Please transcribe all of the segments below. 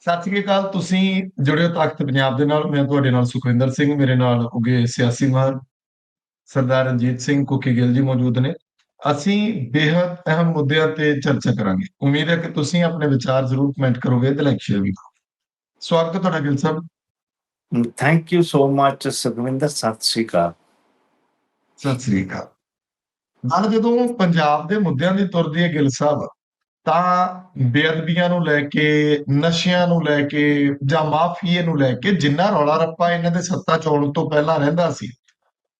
ਸਤਿ ਸ੍ਰੀ ਅਕਾਲ ਤੁਸੀਂ ਜੁੜਿਓ ਤਖਤ ਪੰਜਾਬ ਦੇ ਨਾਲ ਮੈਂ ਤੁਹਾਡੇ ਨਾਲ ਸੁਖਵਿੰਦਰ ਸਿੰਘ ਮੇਰੇ ਨਾਲ ਉਗੇ ਸਿਆਸੀ ਮਾਹਰ ਸਰਦਾਰ ਰਣਜੀਤ ਸਿੰਘ ਕੁਕੀ ਗਿੱਲ ਜੀ ਮੌਜੂਦ ਨੇ। ਅਸੀਂ ਬੇहद ਅਹਿਮ ਮੁੱਦਿਆਂ ਤੇ ਚਰਚਾ ਕਰਾਂਗੇ। ਉਮੀਦ ਹੈ ਕਿ ਤੁਸੀਂ ਆਪਣੇ ਵਿਚਾਰ ਜ਼ਰੂਰ ਕਮੈਂਟ ਕਰੋਗੇ ਤੇ ਲਾਈਕ ਸ਼ੇਅਰ ਵੀ ਕਰੋ ਸਵਾਗਤ ਹੈ ਤੁਹਾਡਾ Gill Sahib. Thank you so much Sukhwinder ਸਤਿ ਸ਼੍ਰੀ ਅਕਾਲ। ਸਤਿ ਸ੍ਰੀ ਅਕਾਲ। ਨਾਲ ਜਦੋਂ ਪੰਜਾਬ ਦੇ ਮੁੱਦਿਆਂ ਦੀ ਤੁਰਦੀ ਹੈ ਗਿੱਲ ਸਾਹਿਬ ਤਾਂ ਬੇਅਦਬੀਆਂ ਨੂੰ ਲੈ ਕੇ, ਨਸ਼ਿਆਂ ਨੂੰ ਲੈ ਕੇ ਜਾਂ ਮਾਫੀਏ ਨੂੰ ਲੈ ਕੇ ਜਿੰਨਾ ਰੌਲਾ ਰੱਪਾ ਇਹਨਾਂ ਦੇ ਸੱਤਾ ਚੋਣ ਤੋਂ ਪਹਿਲਾਂ ਰਹਿੰਦਾ ਸੀ,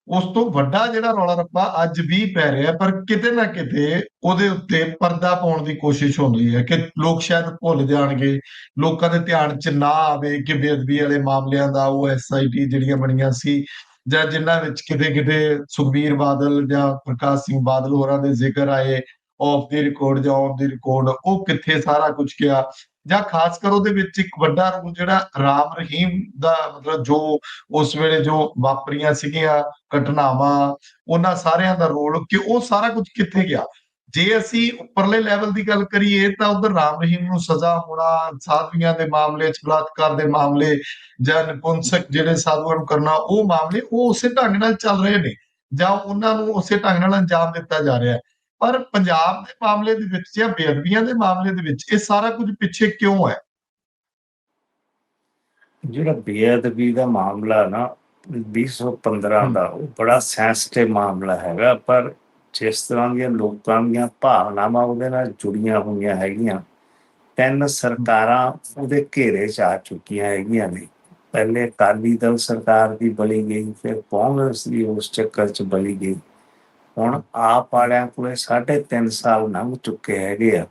ਉਸ ਤੋਂ ਵੱਡਾ ਜਿਹੜਾ ਰੌਲਾ ਰੱਪਾ ਅੱਜ ਵੀ ਪੈ ਰਿਹਾ, ਪਰ ਕਿਤੇ ਨਾ ਕਿਤੇ ਉਹਦੇ ਉੱਤੇ ਪਰਦਾ ਪਾਉਣ ਦੀ ਕੋਸ਼ਿਸ਼ ਹੁੰਦੀ ਹੈ ਕਿ ਲੋਕ ਸ਼ਾਇਦ ਭੁੱਲ ਜਾਣਗੇ, ਲੋਕਾਂ ਦੇ ਧਿਆਨ 'ਚ ਨਾ ਆਵੇ ਕਿ ਬੇਅਦਬੀ ਵਾਲੇ ਮਾਮਲਿਆਂ ਦਾ ਉਹ ਐਸਆਈਟੀ ਜਿਹੜੀਆਂ ਬਣੀਆਂ ਸੀ ਜਾਂ ਜਿਨ੍ਹਾਂ ਵਿੱਚ ਕਿਤੇ ਕਿਤੇ ਸੁਖਬੀਰ ਬਾਦਲ ਜਾਂ ਪ੍ਰਕਾਸ਼ ਸਿੰਘ ਬਾਦਲ ਹੋਰਾਂ ਦੇ ਜ਼ਿਕਰ ਆਏ ਆਫ ਦੀ ਰਿਕਾਰਡ ਜਾਂ ਔਨ ਦੀ ਰਿਕਾਰਡ ਉਹ ਕਿੱਥੇ ਸਾਰਾ ਕੁਝ ਗਿਆ। ਜਾਂ ਖਾਸ ਕਰ ਉਹਦੇ ਵਿੱਚ ਇੱਕ ਵੱਡਾ ਰੋਲ ਜਿਹੜਾ ਰਾਮ ਰਹੀਮ ਦਾ ਮਤਲਬ ਜੋ ਉਸ ਵੇਲੇ ਜੋ ਵਾਪਰੀਆਂ ਸੀਗੀਆਂ ਘਟਨਾਵਾਂ, ਉਹਨਾਂ ਸਾਰਿਆਂ ਦਾ ਰੋਲ ਕਿ ਉਹ ਸਾਰਾ ਕੁਝ ਕਿੱਥੇ ਗਿਆ। ਜੇ ਅਸੀਂ ਉੱਪਰਲੇ ਲੈਵਲ ਦੀ ਗੱਲ ਕਰੀਏ ਤਾਂ ਉਧਰ ਰਾਮ ਰਹੀਮ ਨੂੰ ਸਜ਼ਾ ਹੋਣਾ, ਸਾਧਵੀਆਂ ਦੇ ਮਾਮਲੇ ਚ ਬਲਾਤਕਾਰ ਦੇ ਮਾਮਲੇ ਜਾਂ ਨਿਪੁੰਸਕ ਜਿਹੜੇ ਸਾਧੂਆਂ ਨੂੰ ਕਰਨਾ, ਉਹ ਮਾਮਲੇ ਉਹ ਉਸੇ ਢੰਗ ਨਾਲ ਚੱਲ ਰਹੇ ਨੇ ਜਾਂ ਉਹਨਾਂ ਨੂੰ ਉਸੇ ਢੰਗ ਨਾਲ ਅੰਜਾਮ ਦਿੱਤਾ ਜਾ ਰਿਹਾ ਹੈ। ਪਰ ਪੰਜਾਬ ਦੇ ਮਾਮਲੇ ਦੇ ਵਿੱਚ ਜਾਂ ਬੇਅਦਬੀਆਂ ਦੇ ਮਾਮਲੇ ਦੇ ਵਿੱਚ ਇਹ ਸਾਰਾ ਕੁਝ ਪਿੱਛੇ ਕਿਉਂ ਹੈ? ਜਿਹੜਾ ਬੇਅਦਬੀ ਦਾ ਮਾਮਲਾ ਨਾ 2015 ਦਾ ਉਹ ਬੜਾ ਸੈਂਸਿਟਿਵ ਮਾਮਲਾ ਹੈਗਾ ਪਰ ਜਿਸ ਤਰ੍ਹਾਂ ਦੀਆਂ ਲੋਕਾਂ ਦੀਆਂ ਭਾਵਨਾਵਾਂ ਉਹਦੇ ਨਾਲ ਜੁੜੀਆਂ ਹੋਈਆਂ ਹੈਗੀਆਂ ਤਿੰਨ ਸਰਕਾਰਾਂ ਉਹਦੇ ਘੇਰੇ 'ਚ ਆ ਚੁੱਕੀਆਂ ਹੈਗੀਆਂ ਨੇ। ਪਹਿਲੇ ਅਕਾਲੀ ਦਲ ਸਰਕਾਰ ਦੀ ਬਲੀ ਗਈ ਫਿਰ ਕਾਂਗਰਸ ਦੀ ਉਸ ਚੱਕਰ 'ਚ ਬਲੀ ਗਈ। ਹੁਣ ਆਪ ਵਾਲਿਆਂ ਕੋਲੇ ਸਾਢੇ ਤਿੰਨ ਸਾਲ ਲੰਘ ਚੁੱਕੇ ਹੈਗੇ ਆ।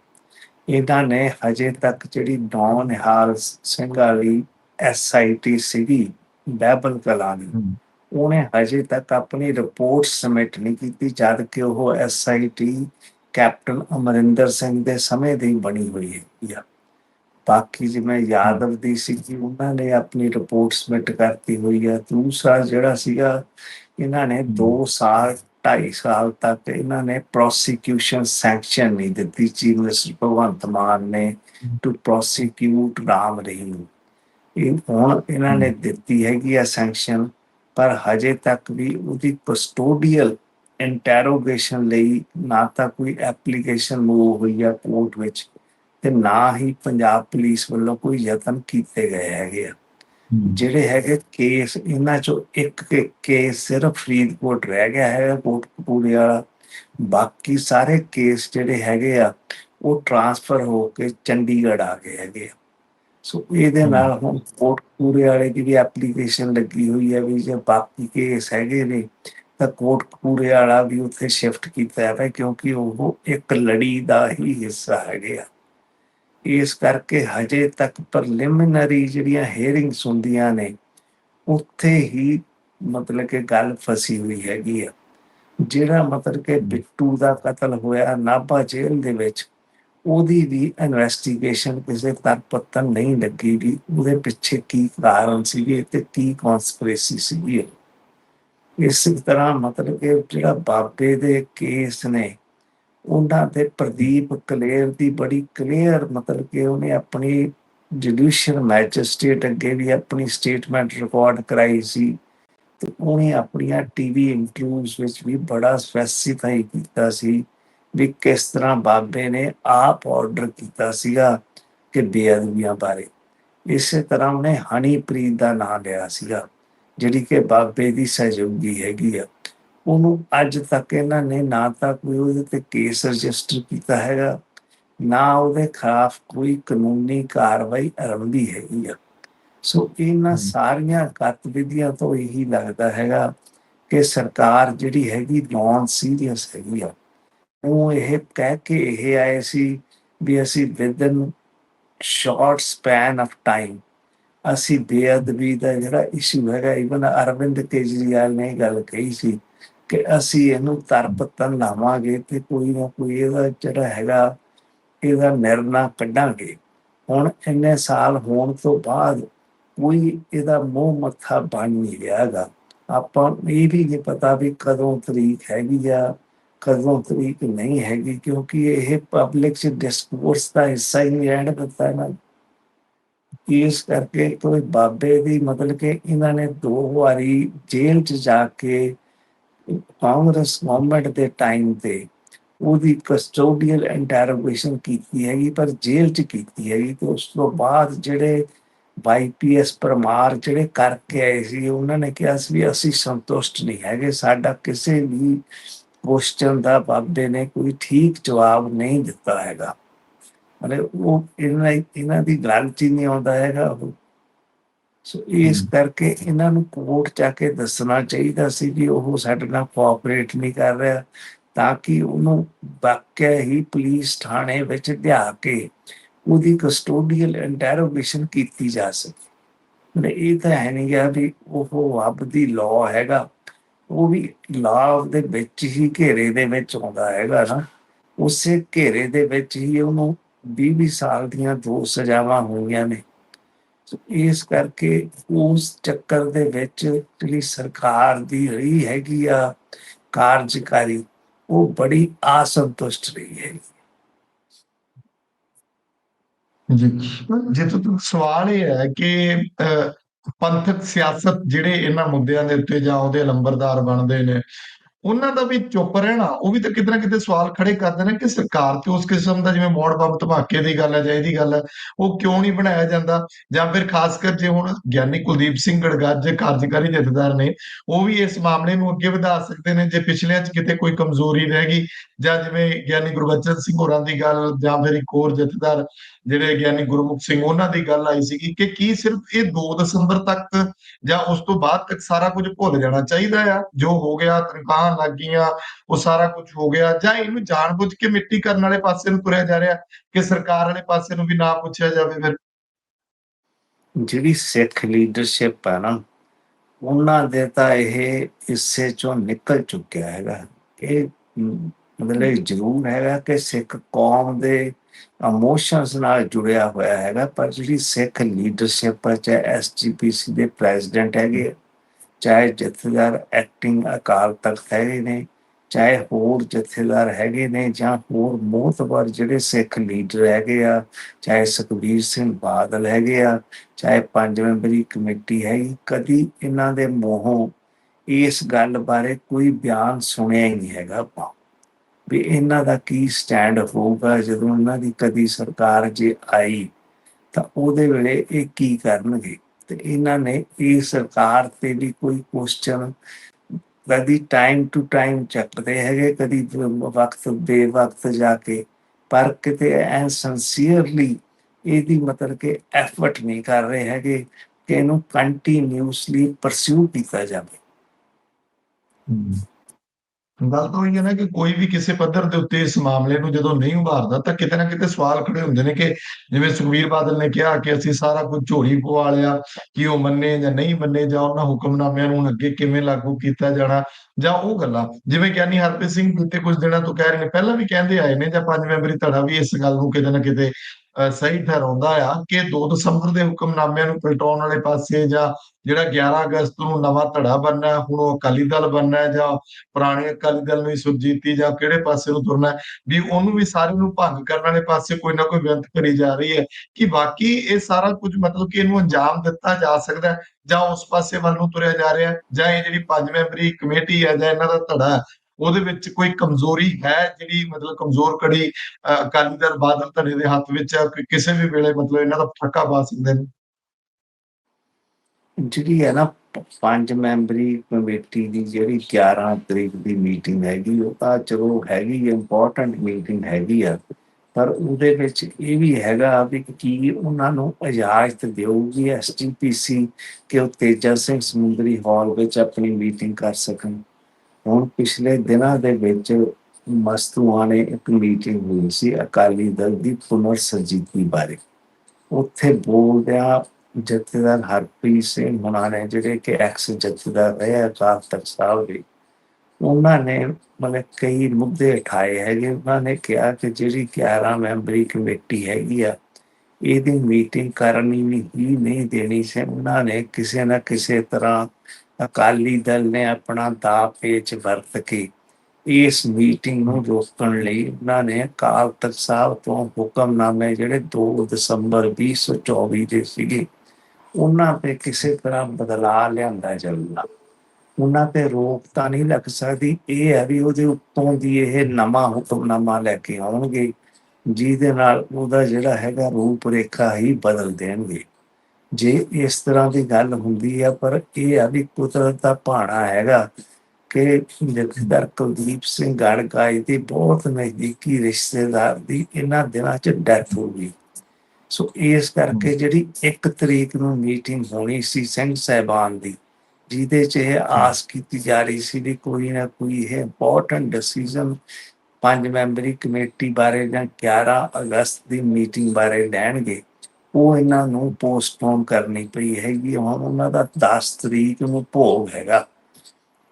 ਇਹਨਾਂ ਨੇ ਹਜੇ ਤੱਕ ਜਿਹੜੀ ਨੌ ਨਿਹਾਲ ਸਿੰਘ ਵਾਲੀ ਐਸਆਈਟੀ ਸੀਗੀ ਬੈਬਲ ਕਲਾਨੀ ਉਹਨੇ ਹਜੇ ਤੱਕ ਆਪਣੀ ਰਿਪੋਰਟ ਸਬਮਿਟ ਨਹੀਂ ਕੀਤੀ ਜਦ ਕਿ ਉਹ ਐਸਆਈਟੀ ਕੈਪਟਨ ਅਮਰਿੰਦਰ ਸਿੰਘ ਦੇ ਸਮੇਂ ਦੀ ਬਣੀ ਹੋਈ ਹੈ ਆ। ਬਾਕੀ ਜਿਵੇਂ ਯਾਦਵ ਦੀ ਸੀ ਕਿ ਉਹਨਾਂ ਨੇ ਆਪਣੀ ਰਿਪੋਰਟ ਸਬਮਿਟ ਕਰਤੀ ਹੋਈ ਹੈ ਦੂਸਰਾ ਜਿਹੜਾ ਸੀਗਾ ਇਹਨਾਂ ਨੇ 2 ਸਾਲ 2.5 ਸਾਲ ਤੱਕ ਇਹਨਾਂ ਨੇ ਪ੍ਰੋਸੀਕਿਊਸ਼ਨ ਸੈਂਕਸ਼ਨ ਨਹੀਂ ਦਿੱਤੀ। ਚੀਫ ਮਿਨਿਸਟਰ ਭਗਵੰਤ ਮਾਨ ਨੇ ਟੂ ਪ੍ਰੋਸੀਕਿਊਟ ਰਾਮ ਰਹੀਮ। ਇਹ ਹੁਣ ਇਹਨਾਂ ਨੇ ਦਿੱਤੀ ਹੈਗੀ ਆ ਸੈਂਕਸ਼ਨ ਪਰ ਹਜੇ ਤੱਕ ਵੀ ਉਹਦੀ ਕਸਟੋਡੀਅਲ ਇੰਟਰੋਗੇਸ਼ਨ ਲਈ ਨਾ ਤਾਂ ਕੋਈ ਐਪਲੀਕੇਸ਼ਨ ਮੂਵ ਹੋਈ ਆ ਕੋਰਟ ਵਿੱਚ ਤੇ ਨਾ ਹੀ ਪੰਜਾਬ ਪੁਲਿਸ ਵੱਲੋਂ ਕੋਈ ਯਤਨ ਕੀਤੇ ਗਏ ਹੈਗੇ ਆ। ਜਿਹੜੇ ਹੈਗੇ ਕੇਸ ਇਹਨਾਂ ਚੋਂ ਇੱਕ ਕੇਸ ਸਿਰਫ ਫਰੀਦਕੋਟ ਰਹਿ ਗਿਆ ਹੈ ਕੋਟਕਪੂਰੇ ਵਾਲਾ। ਬਾਕੀ ਸਾਰੇ ਕੇਸ ਜਿਹੜੇ ਹੈਗੇ ਆ ਉਹ ਟਰਾਂਸਫਰ ਹੋ ਕੇ ਚੰਡੀਗੜ੍ਹ ਆ ਗਏ ਹੈਗੇ ਸੋ ਇਹਦੇ ਨਾਲ ਹੁਣ ਕੋਟਕਪੂਰੇ ਵਾਲੇ ਦੀ ਵੀ ਐਪਲੀਕੇਸ਼ਨ ਲੱਗੀ ਹੋਈ ਹੈ ਵੀ ਜੇ ਬਾਕੀ ਕੇਸ ਹੈਗੇ ਨੇ ਤਾਂ ਕੋਟਕਪੂਰੇ ਵਾਲਾ ਵੀ ਉੱਥੇ ਸ਼ਿਫਟ ਕੀਤਾ ਹੈ ਕਿਉਂਕਿ ਉਹ ਇੱਕ ਲੜੀ ਦਾ ਹੀ ਹਿੱਸਾ ਹੈਗੇ ਆ। ਇਸ ਕਰਕੇ ਹਜੇ ਤੱਕ ਪ੍ਰੀਲਿਮਿਨਰੀ ਜਿਹੜੀਆਂ ਹੀਅਰਿੰਗਸ ਹੁੰਦੀਆਂ ਨੇ ਉੱਥੇ ਹੀ ਮਤਲਬ ਕਿ ਗੱਲ ਫਸੀ ਹੋਈ ਹੈਗੀ ਆ। ਜਿਹੜਾ ਮਤਲਬ ਕਿ ਬਿੱਟੂ ਦਾ ਕਤਲ ਹੋਇਆ ਨਾਭਾ ਜੇਲ੍ਹ ਦੇ ਵਿੱਚ ਉਹਦੀ ਵੀ ਇਨਵੈਸਟੀਗੇਸ਼ਨ ਕਿਸੇ ਤੱਕ ਪਤਾ ਨਹੀਂ ਲੱਗੀ ਵੀ ਉਹਦੇ ਪਿੱਛੇ ਕੀ ਕਾਰਨ ਸੀਗੇ ਤੇ ਕੀ ਕਨਸਪੀਰੇਸੀ ਸੀਗੀ। ਇਸ ਤਰ੍ਹਾਂ ਮਤਲਬ ਕਿ ਜਿਹੜਾ ਬਾਬੇ ਦੇ ਕੇਸ ਨੇ ਉਹਨਾਂ ਦੇ ਪ੍ਰਦੀਪ ਕਲੇਰ ਦੀ ਬੜੀ ਕਲੀਅਰ ਮਤਲਬ ਕਿ ਉਹਨੇ ਆਪਣੀ ਜੁਡੀਸ਼ੀਅਲ ਮੈਜਿਸਟ੍ਰੇਟ ਅੱਗੇ ਵੀ ਆਪਣੀ ਸਟੇਟਮੈਂਟ ਰਿਕਾਰਡ ਕਰਾਈ ਸੀ ਤੇ ਉਹਨੇ ਆਪਣੀਆਂ ਟੀਵੀ ਇੰਟਰਵਿਊਜ਼ ਵਿੱਚ ਵੀ ਬੜਾ ਸਪੈਸੀਫਾਈ ਕੀਤਾ ਸੀ ਵੀ ਕਿਸ ਤਰ੍ਹਾਂ ਬਾਬੇ ਨੇ ਆਪ ਆਰਡਰ ਕੀਤਾ ਸੀਗਾ ਕਿ ਬੇਅਦਬੀਆਂ ਬਾਰੇ। ਇਸੇ ਤਰ੍ਹਾਂ ਉਹਨੇ ਹਨੀਪ੍ਰੀਤ ਦਾ ਨਾਮ ਲਿਆ ਸੀਗਾ, ਜਿਹੜੀ ਕਿ ਬਾਬੇ ਦੀ ਸਹਿਯੋਗੀ ਹੈਗੀ ਆ। ਉਹਨੂੰ ਅੱਜ ਤੱਕ ਇਹਨਾਂ ਨੇ ਨਾ ਤਾਂ ਕੋਈ ਉਹਦੇ ਤੇ ਕੇਸ ਰਜਿਸਟਰ ਕੀਤਾ ਹੈਗਾ ਨਾ ਉਹਦੇ ਖਿਲਾਫ ਕੋਈ ਕਾਨੂੰਨੀ ਕਾਰਵਾਈ ਆਰੰਭੀ ਹੈਗੀ ਆ। ਸੋ ਇਹਨਾਂ ਸਾਰੀਆਂ ਗਤੀਵਿਧੀਆਂ ਤੋਂ ਇਹੀ ਲੱਗਦਾ ਹੈਗਾ ਕਿ ਸਰਕਾਰ ਜਿਹੜੀ ਹੈਗੀ ਨੌਨ ਸੀਰੀਅਸ ਹੈਗੀ ਆ। ਉਹ ਇਹ ਕਹਿ ਕੇ ਇਹ ਆਏ ਸੀ ਵੀ ਅਸੀਂ within short span of time ਅਸੀਂ ਬੇਅਦਬੀ ਦਾ ਜਿਹੜਾ ਇਸ਼ੂ ਹੈਗਾ ਇਵਨ ਅਰਵਿੰਦ ਕੇਜਰੀਵਾਲ ਨੇ ਗੱਲ ਕਹੀ ਸੀ ਕਿ ਅਸੀਂ ਇਹਨੂੰ ਤਰਪਤਨ ਲਾਵਾਂਗੇ ਤੇ ਕੋਈ ਨਾ ਕੋਈ ਇਹਦਾ ਜਿਹੜਾ ਹੈਗਾ, ਇਹਦਾ ਨਿਰਣਾ ਕੱਢਾਂਗੇ। ਹੁਣ ਇੰਨੇ ਸਾਲ ਹੋਣ ਤੋਂ ਬਾਅਦ ਕੋਈ ਇਹਦਾ ਮੂੰਹ ਮੱਥਾ ਬਣ ਨਹੀਂ ਰਿਹਾਗਾ ਆਪਾਂ ਇਹ ਵੀ ਨਹੀਂ ਪਤਾ ਵੀ ਕਦੋਂ ਤਰੀਕ ਹੈਗੀ ਆ, ਕਦੋਂ ਤਰੀਕ ਨਹੀਂ ਹੈਗੀ, ਕਿਉਂਕਿ ਇਹ ਪਬਲਿਕ ਚ ਡਿਸਕੋਰਸ ਦਾ ਹਿੱਸਾ ਹੀ ਨਹੀਂ ਰਹਿਣ ਦਿੱਤਾ ਨਾ। ਇਸ ਕਰਕੇ ਕੋਈ ਬਾਬੇ ਦੀ ਮਤਲਬ ਕਿ ਇਹਨਾਂ ਨੇ ਦੋ ਵਾਰੀ ਜੇਲ੍ਹ 'ਚ ਜਾ ਕੇ ਕਾਂਗਰਸ ਗਵਰਨਮੈਂਟ ਦੇ ਟਾਈਮ ਤੇ ਉਹਦੀ ਕਸਟੋਡੀਅਲ ਇੰਟਰੋਗੇਸ਼ਨ ਕੀਤੀ ਹੈਗੀ, ਪਰ ਜੇਲ੍ਹ 'ਚ ਕੀਤੀ ਹੈਗੀ ਤੇ ਉਸ ਤੋਂ ਬਾਅਦ ਜਿਹੜੇ ਵਾਈਪੀਐਸ ਪਰਮਾਰ ਜਿਹੜੇ ਕਰਕੇ ਆਏ ਸੀ, ਉਹਨਾਂ ਨੇ ਕਿਹਾ ਸੀ ਵੀ ਅਸੀਂ ਸੰਤੁਸ਼ਟ ਨਹੀਂ ਹੈਗੇ, ਸਾਡਾ ਕਿਸੇ ਵੀ ਕੁਐਸਚਨ ਦਾ ਬਾਬੇ ਨੇ ਕੋਈ ਠੀਕ ਜਵਾਬ ਨਹੀਂ ਦਿੱਤਾ ਹੈਗਾ। ਮਤਲਬ ਉਹ ਇਹਨਾਂ ਇਹਨਾਂ ਦੀ ਗੱਲ 'ਚ ਹੀ ਨਹੀਂ ਆਉਂਦਾ ਹੈਗਾ ਸੋ ਇਸ। ਕਰਕੇ ਇਹਨਾਂ ਨੂੰ ਕੋਰਟ ਜਾ ਕੇ ਦੱਸਣਾ ਚਾਹੀਦਾ ਸੀ ਵੀ ਉਹ ਸਾਡੇ ਨਾਲ ਕੋਆਪਰੇਟ ਨਹੀਂ ਕਰ ਰਿਹਾ ਤਾਂ ਕਿ ਉਹਨੂੰ ਵਾਕਿਆ ਹੀ ਪੁਲਿਸ ਥਾਣੇ ਵਿੱਚ ਲਿਆ ਕੇ ਉਹਦੀ ਕਸਟੋਡੀਅਲ ਇੰਟਰੋਗੇਸ਼ਨ ਕੀਤੀ ਜਾ ਸਕੇ। ਮਤਲਬ ਇਹ ਤਾਂ ਹੈ ਨਹੀਂ ਗਿਆ ਵੀ ਉਹ ਰੱਬ ਦੀ ਲਾਅ ਹੈਗਾ ਉਹ ਵੀ ਲਾਅ ਦੇ ਵਿੱਚ ਹੀ ਘੇਰੇ ਦੇ ਵਿੱਚ ਆਉਂਦਾ ਹੈਗਾ ਨਾ। ਉਸੇ ਘੇਰੇ ਦੇ ਵਿੱਚ ਹੀ ਉਹਨੂੰ 20 ਸਾਲ ਦੀਆਂ ਦੋ ਸਜ਼ਾਵਾਂ ਹੋਈਆਂ ਨੇ। ਇਸ ਕਰਕੇ ਉਸ ਚੱਕਰ ਦੇ ਵਿੱਚ ਜਿਹੜੀ ਸਰਕਾਰ ਦੀ ਰਹੀ ਹੈਗੀ ਆ ਕਾਰਜਕਾਰੀ ਉਹ ਬੜੀ ਅਸੰਤੁਸ਼ਟ ਰਹੀ ਹੈ ਜੀ। ਤੱਕ ਸਵਾਲ ਇਹ ਹੈ ਕਿ ਅਹ, ਪੰਥਕ ਸਿਆਸਤ ਜਿਹੜੇ ਇਹਨਾਂ ਮੁੱਦਿਆਂ ਦੇ ਉੱਤੇ ਜਾਂ ਉਹਦੇ ਲੰਬਰਦਾਰ ਬਣਦੇ ਨੇ ਉਹਨਾਂ ਦਾ ਵੀ ਚੁੱਪ ਰਹਿਣਾ, ਉਹ ਵੀ ਤਾਂ ਕਿਤੇ ਨਾ ਕਿਤੇ ਸਵਾਲ ਖੜੇ ਕਰਦੇ ਨੇ ਕਿ ਸਰਕਾਰ ਤੇ ਉਸ ਕਿਸਮ ਦਾ ਜਿਵੇਂ ਮੋੜ ਬੰਬ ਧਮਾਕੇ ਦੀ ਗੱਲ ਹੈ ਜਾਂ ਇਹਦੀ ਗੱਲ ਹੈ, ਉਹ ਕਿਉਂ ਨਹੀਂ ਬਣਾਇਆ ਜਾਂਦਾ? ਜਾਂ ਫਿਰ ਖਾਸ ਕਰ ਜੇ ਹੁਣ ਗਿਆਨੀ ਕੁਲਦੀਪ ਸਿੰਘ ਗੜਗੱਜ ਕਾਰਜਕਾਰੀ ਜਥੇਦਾਰ ਨੇ, ਉਹ ਵੀ ਇਸ ਮਾਮਲੇ ਨੂੰ ਅੱਗੇ ਵਧਾ ਸਕਦੇ ਨੇ, ਜੇ ਪਿਛਲਿਆਂ 'ਚ ਕਿਤੇ ਕੋਈ ਕਮਜ਼ੋਰੀ ਰਹਿ ਗਈ, ਜਾਂ ਜਿਵੇਂ ਗਿਆਨੀ ਗੁਰਬਚਨ ਸਿੰਘ ਹੋਰਾਂ ਦੀ ਗੱਲ, ਜਾਂ ਫਿਰ ਇੱਕ ਹੋਰ ਜਥੇਦਾਰ ਜਿਹੜੇ ਗਿਆਨੀ ਗੁਰਮੁਖ ਸਿੰਘ, ਉਹਨਾਂ ਦੀ ਗੱਲ ਆਈ ਸੀਗੀ ਕਿ ਕੀ ਸਿਰਫ ਇਹ 2 ਦਸੰਬਰ ਤੱਕ ਜਾਂ ਉਸ ਤੋਂ ਬਾਅਦ ਤੱਕ ਸਾਰਾ ਕੁਝ ਭੁੱਲ ਜਾਣਾ ਚਾਹੀਦਾ ਆ? ਜੋ ਹੋ ਗਿਆ ਤਨਖਾਹ ਲੱਗ ਗਈਆਂ, ਉਹ ਸਾਰਾ ਕੁਝ ਹੋ ਗਿਆ। ਜਾਂ ਇਹਨੂੰ ਜਾਣਬੁੱਝ ਕੇ ਮਿੱਟੀ ਕਰਨ ਵਾਲੇ ਪਾਸੇ ਨੂੰ ਤੁਰਿਆ ਜਾ ਰਿਹਾ ਕਿ ਸਰਕਾਰ ਵਾਲੇ ਪਾਸੇ ਨੂੰ ਵੀ ਨਾ ਪੁੱਛਿਆ ਜਾਵੇ ਫਿਰ। ਜਿਹੜੀ ਸਿੱਖ ਲੀਡਰਸ਼ਿਪ ਹੈ ਨਾ, ਉਹਨਾਂ ਦੇ ਤਾਂ ਇਹ ਹਿੱਸੇ ਚੋਂ ਨਿਕਲ ਚੁੱਕਿਆ ਹੈਗਾ ਇਹ ਮਤਲਬ ਜ਼ਰੂਰ ਹੈਗਾ ਕਿ ਸਿੱਖ ਕੌਮ ਦੇ ਇਮੋਸ਼ਨਸ ਨਾਲ ਜੁੜਿਆ ਹੋਇਆ ਹੈਗਾ, ਪਰ ਜਿਹੜੀ ਸਿੱਖ ਲੀਡਰਸ਼ਿਪ ਹੈ ਚਾਹੇ ਐਸਜੀਪੀਸੀ ਦੇ ਪ੍ਰੈਜ਼ੀਡੈਂਟ ਹੈਗੇ ਚਾਹੇ ਜਥੇਦਾਰ ਐਕਟਿੰਗ ਅਕਾਲ ਤਖਤ ਹੈਗੇ ਨੇ, ਚਾਹੇ ਹੋਰ ਜਥੇਦਾਰ ਹੈਗੇ ਨੇ ਜਾਂ ਹੋਰ ਮੋਤਬਰ ਜਿਹੜੇ ਸਿੱਖ ਲੀਡਰ ਹੈਗੇ ਆ, ਚਾਹੇ ਸੁਖਬੀਰ ਸਿੰਘ ਬਾਦਲ ਹੈਗੇ ਆ, ਚਾਹੇ ਪੰਜ ਮੈਂਬਰੀ ਕਮੇਟੀ ਹੈ ਕਦੀ ਇਹਨਾਂ ਦੇ ਮੂੰਹੋਂ ਇਸ ਗੱਲ ਬਾਰੇ ਕੋਈ ਬਿਆਨ ਸੁਣਿਆ ਹੀ ਨਹੀਂ ਹੈਗਾ ਆਪਾਂ। ਵੀ ਇਹਨਾਂ ਦਾ ਕੀ ਸਟੈਂਡ ਹੋਊਗਾ ਜਦੋਂ ਇਹਨਾਂ ਦੀ ਕਦੀ ਸਰਕਾਰ ਜੇ ਆਈ, ਤਾਂ ਉਹਦੇ ਵੇਲੇ ਇਹ ਕੀ ਕਰਨਗੇ? ਤੇ ਇਹਨਾਂ ਨੇ ਇਹ ਸਰਕਾਰ ਤੇ ਵੀ ਕੋਈ ਕੁਐਸਚਨ ਕਦੀ ਟਾਈਮ ਟੂ ਟਾਈਮ ਚੱਕਦੇ ਹੈਗੇ, ਕਦੀ ਵਕਤ ਬੇ ਵਕਤ ਜਾ ਕੇ, ਪਰ ਕਿਤੇ ਐ ਸੰਸੀਅਰਲੀ ਇਹਦੀ ਮਤਲਬ ਕਿ ਐਫਰਟ ਨਹੀਂ ਕਰ ਰਹੇ ਹੈਗੇ ਕਿ ਇਹਨੂੰ ਕੰਟੀਨਿਊਸਲੀ ਪਰਸਿਊ ਕੀਤਾ ਜਾਵੇ। ਗੱਲ ਤਾਂ ਉਹੀ ਹੈ ਨਾ ਕਿ ਕੋਈ ਵੀ ਕਿਸੇ ਪੱਧਰ ਦੇ ਉੱਤੇ ਇਸ ਮਾਮਲੇ ਨੂੰ ਜਦੋਂ ਨਹੀਂ ਉਭਾਰਦਾ, ਤਾਂ ਕਿਤੇ ਨਾ ਕਿਤੇ ਸਵਾਲ ਖੜੇ ਹੁੰਦੇ ਨੇ ਕਿ ਜਿਵੇਂ ਸੁਖਬੀਰ ਬਾਦਲ ਨੇ ਕਿਹਾ ਕਿ ਅਸੀਂ ਸਾਰਾ ਕੁਝ ਝੋਲੀ ਪਵਾ ਲਿਆ, ਕਿ ਉਹ ਮੰਨੇ ਜਾਂ ਨਹੀਂ ਮੰਨੇ ਜਾਂ ਉਹਨਾਂ ਹੁਕਮਨਾਮਿਆਂ ਨੂੰ ਹੁਣ ਅੱਗੇ ਕਿਵੇਂ ਲਾਗੂ ਕੀਤਾ ਜਾਣਾ ਜਾਂ ਉਹ ਗੱਲਾਂ। ਜਿਵੇਂ ਗਿਆਨੀ ਹਰਪ੍ਰੀਤ ਸਿੰਘ ਬੀਤੇ ਕੁਝ ਦਿਨਾਂ ਤੋਂ ਕਹਿ ਰਹੇ ਨੇ, ਪਹਿਲਾਂ ਵੀ ਕਹਿੰਦੇ ਆਏ ਨੇ ਜਾਂ ਪੰਜ ਮੈਂਬਰੀ ਧੜਾ ਵੀ ਇਸ ਗੱਲ ਨੂੰ ਕਿਤੇ ਨਾ ਕਿਤੇ ਸਹੀ ਠਹਿਰਾਉਂਦਾ ਆ ਕਿ 2 ਦਸੰਬਰ ਦੇ ਹੁਕਮਨਾਮਿਆਂ ਨੂੰ ਪਲਟਾਉਣ ਵਾਲੇ ਪਾਸੇ ਜਾਂ ਜਿਹੜਾ 11 ਅਗਸਤ ਨੂੰ ਨਵਾਂ ਧੜਾ ਬਣਨਾ, ਹੁਣ ਉਹ ਅਕਾਲੀ ਦਲ ਬਣਨਾ ਜਾਂ ਪੁਰਾਣੇ ਅਕਾਲੀ ਦਲ ਨੂੰ ਹੀ ਸੁਰਜੀਤੀ ਜਾਂ ਕਿਹੜੇ ਪਾਸੇ ਨੂੰ ਤੁਰਨਾ, ਵੀ ਉਹਨੂੰ ਵੀ ਸਾਰੇ ਨੂੰ ਭੰਗ ਕਰਨ ਵਾਲੇ ਪਾਸੇ ਕੋਈ ਨਾ ਕੋਈ ਵਿਅੰਤ ਕਰੀ ਜਾ ਰਹੀ ਹੈ ਕਿ ਬਾਕੀ ਇਹ ਸਾਰਾ ਕੁਝ ਮਤਲਬ ਕਿ ਇਹਨੂੰ ਅੰਜਾਮ ਦਿੱਤਾ ਜਾ ਸਕਦਾ ਜਾਂ ਉਸ ਪਾਸੇ ਵੱਲ ਨੂੰ ਤੁਰਿਆ ਜਾ ਰਿਹਾ ਜਾਂ ਇਹ ਜਿਹੜੀ ਪੰਜ ਮੈਂਬਰੀ ਕਮੇਟੀ ਹੈ ਜਾਂ ਇਹਨਾਂ ਦਾ ਧੜਾ ਉਹਦੇ ਵਿੱਚ ਕੋਈ ਕਮਜ਼ੋਰੀ ਹੈ ਜਿਹੜੀ ਮਤਲਬ ਕਮਜ਼ੋਰ ਕੜੀ ਅਕਾਲੀ ਦਲ ਬਾਦਲ ਧੜੇ ਦੇ ਹੱਥ ਵਿੱਚ ਹੈ, ਕਿ ਕਿਸੇ ਵੀ ਵੇਲੇ ਮਤਲਬ ਇਹਨਾਂ ਦਾ ਫਟਕਾ ਪਾ ਸਕਦੇ ਨੇ? ਜਿਹੜੀ ਹੈ ਨਾ, ਪੰਜ ਮੈਂਬਰੀ ਕਮੇਟੀ ਦੀ ਜਿਹੜੀ 11 ਤਰੀਕ ਦੀ ਮੀਟਿੰਗ ਹੈਗੀ, ਉਹ ਤਾਂ ਚਲੋ ਹੈਗੀ ਇੰਪੋਰਟੈਂਟ ਮੀਟਿੰਗ ਹੈਗੀ ਆ, ਪਰ ਉਹਦੇ ਵਿੱਚ ਇਹ ਵੀ ਹੈਗਾ ਵੀ ਕੀ ਉਹਨਾਂ ਨੂੰ ਇਜਾਜ਼ਤ ਦੇਊਗੀ ਐਸਟੀਪੀਸੀ ਕਿ ਉਹ ਤੇਜਾ ਸਿੰਘ ਸਮੁੰਦਰੀ ਹਾਲ ਵਿੱਚ ਆਪਣੀ ਮੀਟਿੰਗ ਕਰ ਸਕਣ? ਹੁਣ ਪਿਛਲੇ ਦਿਨਾਂ ਦੇ ਵਿੱਚ ਮਸਤੂਆਂ ਨੇ ਇੱਕ ਮੀਟਿੰਗ ਹੋਈ ਸੀ ਅਕਾਲੀ ਦਲ ਦੀ ਪੁਨਰ ਸਰਜੀਤੀ ਬਾਰੇ। ਉੱਥੇ ਬੋਲਦਿਆਂ ਜਥੇਦਾਰ ਹਰਪ੍ਰੀਤ ਸਿੰਘ ਹੁਣਾਂ ਨੇ ਜਿਹੜੇ ਕਿ ਐਕਸ ਜਥੇਦਾਰ ਰਹੇ ਅਕਾਲ ਤਖਤ ਸਾਹਿਬ ਦੇ, ਉਹਨਾਂ ਨੇ ਮਤਲਬ ਕਈ ਮੁੱਦੇ ਉਠਾਏ ਹੈਗੇ। ਉਹਨਾਂ ਨੇ ਕਿਹਾ ਕਿ ਜਿਹੜੀ 11 ਮੈਂਬਰੀ ਕਮੇਟੀ ਹੈਗੀ ਆ, ਇਹਦੀ ਮੀਟਿੰਗ ਕਰਨੀ ਨਹੀਂ ਹੀ ਨਹੀਂ ਦੇਣੀ ਸੀ। ਉਹਨਾਂ ਨੇ ਕਿਸੇ ਨਾ ਕਿਸੇ ਤਰ੍ਹਾਂ ਅਕਾਲੀ ਦਲ ਨੇ ਆਪਣਾ ਦਾ ਪੇਚ ਵਰਤ ਕੇ ਇਸ ਮੀਟਿੰਗ ਨੂੰ ਰੋਕਣ ਲਈ ਉਹਨਾਂ ਨੇ ਅਕਾਲ ਤਖਤ ਸਾਹਿਬ ਤੋਂ ਹੁਕਮਨਾਮੇ ਜਿਹੜੇ 2 ਦਸੰਬਰ 2024 ਦੇ ਸੀਗੇ, ਉਹਨਾਂ ਤੇ ਕਿਸੇ ਤਰ੍ਹਾਂ ਬਦਲਾਅ ਲਿਆਂਦਾ ਜਾਊਗਾ ਉਹਨਾਂ ਤੇ ਰੋਕ ਤਾਂ ਨਹੀਂ ਲੱਗ ਸਕਦੀ, ਇਹ ਹੈ ਵੀ ਉਹਦੇ ਉੱਤੋਂ ਦੀ ਇਹ ਨਵਾਂ ਹੁਕਮਨਾਮਾ ਲੈ ਕੇ ਆਉਣਗੇ, ਜਿਹਦੇ ਨਾਲ ਉਹਦਾ ਜਿਹੜਾ ਹੈਗਾ ਰੂਪ ਰੇਖਾ ਹੀ ਬਦਲ ਦੇਣਗੇ। ਜੇ ਇਸ ਤਰ੍ਹਾਂ ਦੀ ਗੱਲ ਹੁੰਦੀ ਆ, ਪਰ ਇਹ ਆ ਵੀ ਕੁਦਰਤ ਦਾ ਭਾਣਾ ਹੈਗਾ ਕਿ ਜਥੇਦਾਰ ਕੁਲਦੀਪ ਸਿੰਘ ਗੜਗਾਈ ਦੀ ਬਹੁਤ ਨਜ਼ਦੀਕੀ ਰਿਸ਼ਤੇਦਾਰ ਦੀ ਇਹਨਾਂ ਦਿਨਾਂ 'ਚ ਡੈਥ ਹੋ ਗਈ। ਸੋ ਇਸ ਕਰਕੇ ਜਿਹੜੀ 1 ਤਰੀਕ ਨੂੰ ਮੀਟਿੰਗ ਹੋਣੀ ਸੀ ਸਿੰਘ ਸਾਹਿਬਾਨ ਦੀ, ਜਿਹਦੇ 'ਚ ਇਹ ਆਸ ਕੀਤੀ ਜਾ ਰਹੀ ਸੀ ਵੀ ਕੋਈ ਨਾ ਕੋਈ ਇਹ ਇੰਪੋਰਟੈਂਟ ਡਿਸੀਜਨ ਪੰਜ ਮੈਂਬਰੀ ਕਮੇਟੀ ਬਾਰੇ ਜਾਂ 11 ਅਗਸਤ ਦੀ ਮੀਟਿੰਗ ਬਾਰੇ ਲੈਣਗੇ। ਉਹ ਇਹਨਾਂ ਨੂੰ ਪੋਸਟਪੋਨ ਕਰਨੀ ਪਈ ਹੈਗੀ ਹੁਣ ਉਹਨਾਂ ਦਾ 10 ਤਰੀਕ ਨੂੰ ਭੋਗ ਹੈਗਾ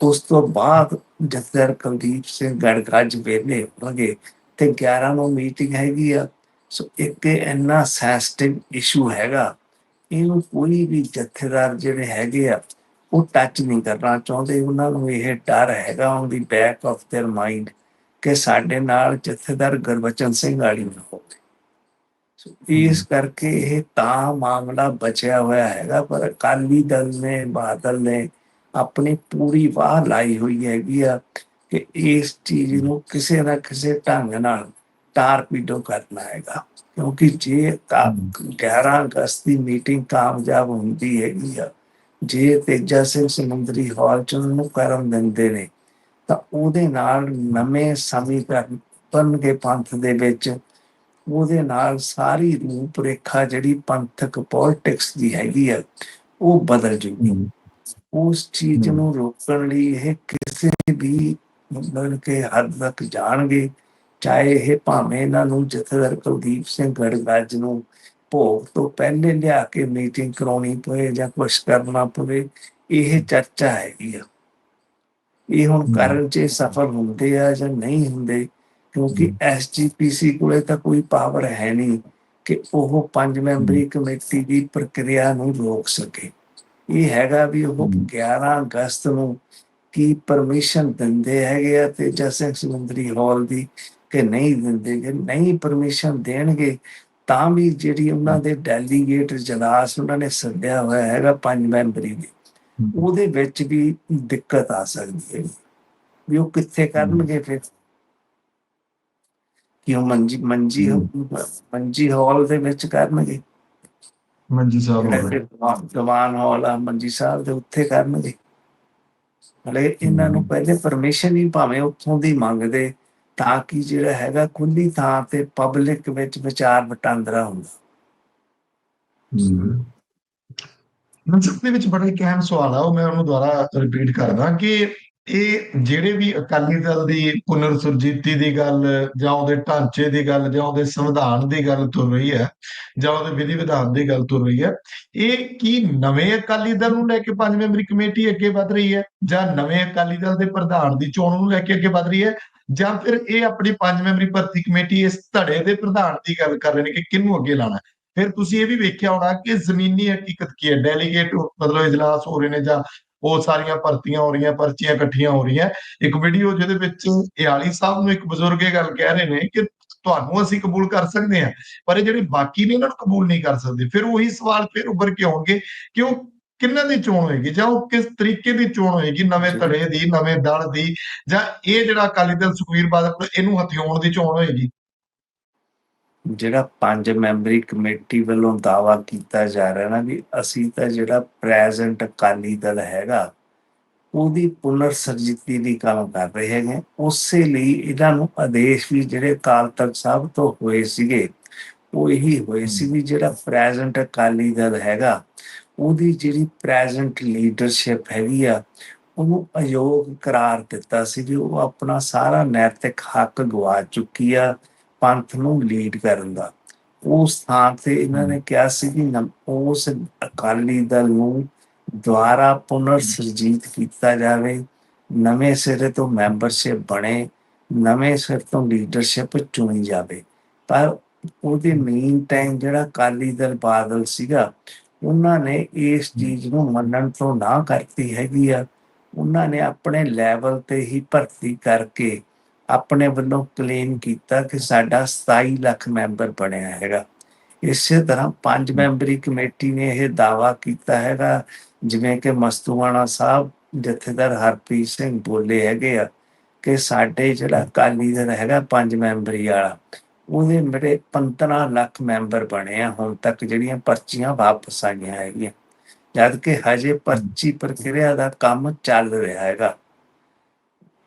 ਉਸ ਤੋਂ ਬਾਅਦ ਜਥੇਦਾਰ ਕੁਲਦੀਪ ਸਿੰਘ ਗੜਗੱਜ ਵੇਲੇ ਹੋਣਗੇ ਤੇ 11 ਨੂੰ ਮੀਟਿੰਗ ਹੈਗੀ ਆ ਸੋ ਇੱਕ ਇਹ ਇੰਨਾ ਸੈਂਸਿਟਿਵ ਇਸ਼ੂ ਹੈਗਾ ਇਹਨੂੰ ਕੋਈ ਵੀ ਜਥੇਦਾਰ ਜਿਹੜੇ ਹੈਗੇ ਆ ਉਹ ਟੱਚ ਨਹੀਂ ਕਰਨਾ ਚਾਹੁੰਦੇ ਉਹਨਾਂ ਨੂੰ ਇਹ ਡਰ ਹੈਗਾ on the back of their mind ਕਿ ਸਾਡੇ ਨਾਲ ਜਥੇਦਾਰ ਗੁਰਬਚਨ ਸਿੰਘ ਵਾਲੀ ਨਾ ਹੋਵੇ ਸੋ ਇਸ ਕਰਕੇ ਇਹ ਤਾਂ ਮਾਮਲਾ ਬਚਿਆ ਹੋਇਆ ਹੈਗਾ, ਪਰ ਅਕਾਲੀ ਦਲ ਨੇ, ਬਾਦਲ ਨੇ ਆਪਣੀ ਪੂਰੀ ਵਾਹ ਲਾਈ ਹੋਈ ਹੈਗੀ ਆ ਕਿ ਇਸ ਚੀਜ਼ ਨੂੰ ਕਿਸੇ ਨਾ ਕਿਸੇ ਢੰਗ ਨਾਲ ਟਾਰਪੀਡੋ ਕਰਨਾ ਹੈਗਾ। ਕਿਉਂਕਿ ਜੇ ਕਾ- 11 ਅਗਸਤ ਦੀ ਮੀਟਿੰਗ ਕਾਮਯਾਬ ਹੁੰਦੀ ਹੈਗੀ ਆ, ਜੇ ਤੇਜਾ ਸਿੰਘ ਸਮੁੰਦਰੀ ਹਾਲ ਚ ਉਹਨੂੰ ਕਰਮ ਦਿੰਦੇ ਨੇ, ਤਾਂ ਉਹਦੇ ਨਾਲ ਨਵੇਂ ਸਮੀਕਰਨ ਕੇ ਪੰਥ ਦੇ ਵਿੱਚ। ਉਹਦੇ ਨਾਲ ਸਾਰੀ ਰੂਪ ਰੇਖਾ ਜਿਹੜੀ ਪੰਥਕ ਪੋਲਿਟਿਕਸ ਦੀ ਹੈਗੀ ਆ ਉਹ ਬਦਲ ਜੂਗੀ ਉਸ ਚੀਜ਼। ਨੂੰ ਰੋਕਣ ਲਈ ਇਹ ਕਿਸੇ ਵੀ ਮਤਲਬ ਕਿ ਹੱਦ ਤੱਕ ਜਾਣਗੇ ਚਾਹੇ ਇਹ ਭਾਵੇਂ ਇਹਨਾਂ ਨੂੰ ਜਥੇਦਾਰ ਕੁਲਦੀਪ ਸਿੰਘ ਗੜਗੱਜ ਨੂੰ ਭੋਗ ਤੋਂ ਪਹਿਲੇ ਲਿਆ ਕੇ ਮੀਟਿੰਗ ਕਰਾਉਣੀ ਪਵੇ ਜਾਂ ਕੁਛ ਕਰਨਾ ਪਵੇ ਇਹ ਚਰਚਾ ਹੈਗੀ ਆ ਇਹ ਹੁਣ। ਕਰਨ ਚ ਸਫਲ ਹੁੰਦੇ ਆ ਜਾਂ ਨਹੀਂ ਹੁੰਦੇ ਕਿਉਂਕਿ ਐਸਜੀਪੀਸੀ ਕੋਲੇ ਤਾਂ ਕੋਈ ਪਾਵਰ ਹੈ ਨਹੀਂ ਕਿ ਉਹ ਪੰਜ ਮੈਂਬਰੀ ਕਮੇਟੀ ਦੀ ਪ੍ਰਕਿਰਿਆ ਨੂੰ ਰੋਕ ਸਕੇ। ਇਹ ਹੈਗਾ ਵੀ ਉਹ ਹਮ। 11 ਅਗਸਤ ਨੂੰ ਕੀ ਪਰਮਿਸ਼ਨ ਦਿੰਦੇ ਹੈਗੇ ਆ ਤੇ ਜਸਿੰਗ ਸਮੁੰਦਰੀ ਹਾਲ ਦੀ ਕਿ ਨਹੀਂ ਦਿੰਦੇ ਜੇ ਨਹੀਂ ਪਰਮਿਸ਼ਨ ਦੇਣਗੇ ਤਾਂ ਵੀ ਜਿਹੜੀ ਉਹਨਾਂ ਦੇ ਡੈਲੀਗੇਟ ਜਲਾਸ ਉਹਨਾਂ ਨੇ ਸੱਦਿਆ ਹੋਇਆ ਹੈਗਾ ਪੰਜ ਮੈਂਬਰੀ ਦੀ। ਉਹਦੇ ਵਿੱਚ ਵੀ ਦਿੱਕਤ ਆ ਸਕਦੀ ਹੈ। ਵੀ ਉਹ ਕਿੱਥੇ ਕਰਨਗੇ ਫਿਰ? ਕਿਉਂ ਮੰਜੀ ਮੰਜੀ ਮੰਜੀ ਹਾਲ ਦੇ ਵਿੱਚ ਕਰਨਗੇ। ਮੰਜੀ ਸਾਹਿਬ ਹੋ ਗਏ ਜਵਾਨ ਹਾਲ ਆ ਮੰਜੀ ਸਾਹਿਬ ਦੇ ਉੱਥੇ ਕਰਨਗੇ। ਹਲੇ ਇਹਨਾਂ ਨੂੰ ਪਹਿਲੇ ਪਰਮਿਸ਼ਨ ਹੀ ਭਾਵੇਂ ਉੱਥੋਂ ਦੀ ਮੰਗਦੇ ਤਾਂ ਕਿ ਜਿਹੜਾ ਹੈਗਾ ਖੁੱਲੀ ਥਾਂ ਤੇ ਪਬਲਿਕ ਵਿੱਚ ਵਿਚਾਰ ਵਟਾਂਦਰਾ ਹੁੰਦਾ। ਮਨਸੂਖ ਦੇ ਵਿੱਚ ਬੜਾ ਇੱਕ ਅਹਿਮ ਸਵਾਲ ਆ ਉਹ ਮੈਂ ਉਹਨੂੰ ਦੁਬਾਰਾ ਰਿਪੀਟ ਕਰਦਾ ਕਿ ਇਹ ਜਿਹੜੇ ਵੀ ਅਕਾਲੀ ਦਲ ਦੀ ਪੁਨਰ ਸੁਰਜੀਤੀ ਦੀ ਗੱਲ ਜਾਂ ਉਹਦੇ ਢਾਂਚੇ ਦੀ ਗੱਲ ਜਾਂ ਉਹਦੇ ਸੰਵਿਧਾਨ ਦੀ ਗੱਲ ਤੁਰ ਰਹੀ ਹੈ ਜਾਂ ਉਹਦੇ ਵਿਧੀ ਵਿਧਾਨ ਦੀ ਗੱਲ ਤੁਰ ਰਹੀ ਹੈ, ਇਹ ਕੀ ਨਵੇਂ ਅਕਾਲੀ ਦਲ ਨੂੰ ਲੈ ਕੇ ਪੰਜ ਮੈਂਬਰੀ ਕਮੇਟੀ ਅੱਗੇ ਵਧ ਰਹੀ ਹੈ ਜਾਂ ਨਵੇਂ ਅਕਾਲੀ ਦਲ ਦੇ ਪ੍ਰਧਾਨ ਦੀ ਚੋਣ ਨੂੰ ਲੈ ਕੇ ਅੱਗੇ ਵਧ ਰਹੀ ਹੈ ਜਾਂ ਫਿਰ ਇਹ ਆਪਣੀ ਪੰਜ ਮੈਂਬਰੀ ਭਰਤੀ ਕਮੇਟੀ ਇਸ ਧੜੇ ਦੇ ਪ੍ਰਧਾਨ ਦੀ ਗੱਲ ਕਰ ਰਹੇ ਨੇ ਕਿ ਕਿਹਨੂੰ ਅੱਗੇ ਲਾਣਾ ਫਿਰ ਤੁਸੀਂ ਇਹ ਵੀ ਵੇਖਿਆ ਹੋਣਾ ਕਿ ਜ਼ਮੀਨੀ ਹਕੀਕਤ ਕੀ ਹੈ? ਡੈਲੀਗੇਟ ਮਤਲਬ ਇਜਲਾਸ ਹੋ ਰਹੇ ਨੇ ਜਾਂ ਉਹ ਸਾਰੀਆਂ ਭਰਤੀਆਂ ਹੋ ਰਹੀਆਂ, ਪਰਚੀਆਂ ਇਕੱਠੀਆਂ ਹੋ ਰਹੀਆਂ। ਇੱਕ ਵੀਡੀਓ ਜਿਹਦੇ ਵਿੱਚ ਇਆਲੀ ਸਾਹਿਬ ਨੂੰ ਇੱਕ ਬਜ਼ੁਰਗ ਇਹ ਗੱਲ ਕਹਿ ਰਹੇ ਨੇ ਕਿ ਤੁਹਾਨੂੰ ਅਸੀਂ ਕਬੂਲ ਕਰ ਸਕਦੇ ਹਾਂ, ਪਰ ਇਹ ਜਿਹੜੇ ਬਾਕੀ ਨੇ ਇਹਨਾਂ ਨੂੰ ਕਬੂਲ ਨਹੀਂ ਕਰ ਸਕਦੇ। ਫਿਰ ਉਹੀ ਸਵਾਲ ਫਿਰ ਉੱਭਰ ਕੇ ਆਉਣਗੇ ਕਿ ਉਹ ਕਿੰਨਾਂ ਦੀ ਚੋਣ ਹੋਏਗੀ ਜਾਂ ਉਹ ਕਿਸ ਤਰੀਕੇ ਦੀ ਚੋਣ ਹੋਏਗੀ, ਨਵੇਂ ਧੜੇ ਦੀ, ਨਵੇਂ ਦਲ ਦੀ, ਜਾਂ ਇਹ ਜਿਹੜਾ ਅਕਾਲੀ ਦਲ ਸੁਖਵੀਰ ਬਾਦਲ ਇਹਨੂੰ ਹਥਿਆਉਣ ਦੀ ਚੋਣ ਹੋਏਗੀ? ਜਿਹੜਾ ਪੰਜ ਮੈਂਬਰੀ ਕਮੇਟੀ ਵੱਲੋਂ ਦਾਵਾ ਕੀਤਾ ਜਾ ਰਿਹਾ ਨਾ ਵੀ ਅਸੀਂ ਤਾਂ ਜਿਹੜਾ ਪ੍ਰੈਜ਼ੈਂਟ ਅਕਾਲੀ ਦਲ ਹੈਗਾ, ਉਹਦੀ ਪੁਨਰ ਸਰਜੀਤੀ ਲਈ ਕੰਮ ਕਰ ਰਹੇ ਹੈਗੇ। ਉਸੇ ਲਈ ਇਹਨਾਂ ਨੂੰ ਆਦੇਸ਼ ਵੀ ਜਿਹੜੇ ਅਕਾਲ ਤਖਤ ਸਾਹਿਬ ਤੋਂ ਹੋਏ ਸੀਗੇ, ਉਹ ਇਹੀ ਹੋਏ ਸੀ ਵੀ ਜਿਹੜਾ ਪ੍ਰੈਜ਼ੈਂਟ ਅਕਾਲੀ ਦਲ ਹੈਗਾ, ਉਹਦੀ ਜਿਹੜੀ ਪ੍ਰੈਜ਼ੈਂਟ ਲੀਡਰਸ਼ਿਪ ਹੈਗੀ ਆ, ਉਹਨੂੰ ਅਯੋਗ ਕਰਾਰ ਦਿੱਤਾ ਸੀ ਵੀ ਉਹ ਆਪਣਾ ਸਾਰਾ ਨੈਤਿਕ ਹੱਕ ਗਵਾ ਚੁੱਕੀ ਆ। ਪੰਥ ਨੂੰ ਲੀਡ ਕਰਨ ਦਾ। ਉਸ ਥਾਂ ਤੇ ਇਹਨਾਂ ਨੇ ਕਿਹਾ ਸੀ ਕਿ ਉਸ ਅਕਾਲੀ ਦਲ ਨੂੰ ਦੁਆਰਾ ਪੁਨਰ ਸਰਜੀਤ ਕੀਤਾ ਜਾਵੇ। ਨਵੇਂ ਸਿਰੇ ਤੋਂ ਮੈਂਬਰਸ਼ਿਪ ਬਣੇ, ਨਵੇਂ ਸਿਰ ਤੋਂ ਲੀਡਰਸ਼ਿਪ ਚੁਣੀ ਜਾਵੇ। ਪਰ ਉਹਦੇ ਮੇਨ ਟਾਈਮ ਜਿਹੜਾ ਅਕਾਲੀ ਦਲ ਬਾਦਲ ਸੀਗਾ, ਉਹਨਾਂ ਨੇ ਇਸ ਚੀਜ਼ ਨੂੰ ਮੰਨਣ ਤੋਂ ਨਾ ਕਰਤੀ ਹੈਗੀ ਆ। ਉਹਨਾਂ ਨੇ ਆਪਣੇ ਲੈਵਲ ਤੇ ਹੀ ਭਰਤੀ ਕਰਕੇ ਆਪਣੇ ਵੱਲੋਂ ਕਲੇਮ ਕੀਤਾ ਕਿ ਸਾਡਾ 27 ਲੱਖ ਮੈਂਬਰ ਬਣਿਆ ਹੈਗਾ। ਇਸੇ ਤਰ੍ਹਾਂ ਪੰਜ ਮੈਂਬਰੀ ਕਮੇਟੀ ਨੇ ਇਹ ਦਾਵਾ ਕੀਤਾ ਹੈਗਾ ਜਿਵੇਂ ਕਿ ਮਸਤੂਆਣਾ ਸਾਹਿਬ ਜਥੇਦਾਰ ਹਰਪ੍ਰੀਤ ਸਿੰਘ ਬੋਲੇ ਹੈਗੇ ਆ ਕਿ ਸਾਡੇ ਜਿਹੜਾ ਅਕਾਲੀ ਦਲ ਹੈਗਾ ਪੰਜ ਮੈਂਬਰੀ ਵਾਲਾ ਉਹਦੇ ਮੇਰੇ 15 ਲੱਖ ਮੈਂਬਰ ਬਣੇ ਆ ਹੁਣ ਤੱਕ ਜਿਹੜੀਆਂ ਪਰਚੀਆਂ ਵਾਪਸ ਆਈਆਂ ਹੈਗੀਆਂ। ਜਦ ਕਿ ਹਜੇ ਪਰਚੀ ਪ੍ਰਕਿਰਿਆ ਦਾ ਕੰਮ ਚੱਲ ਰਿਹਾ ਹੈਗਾ।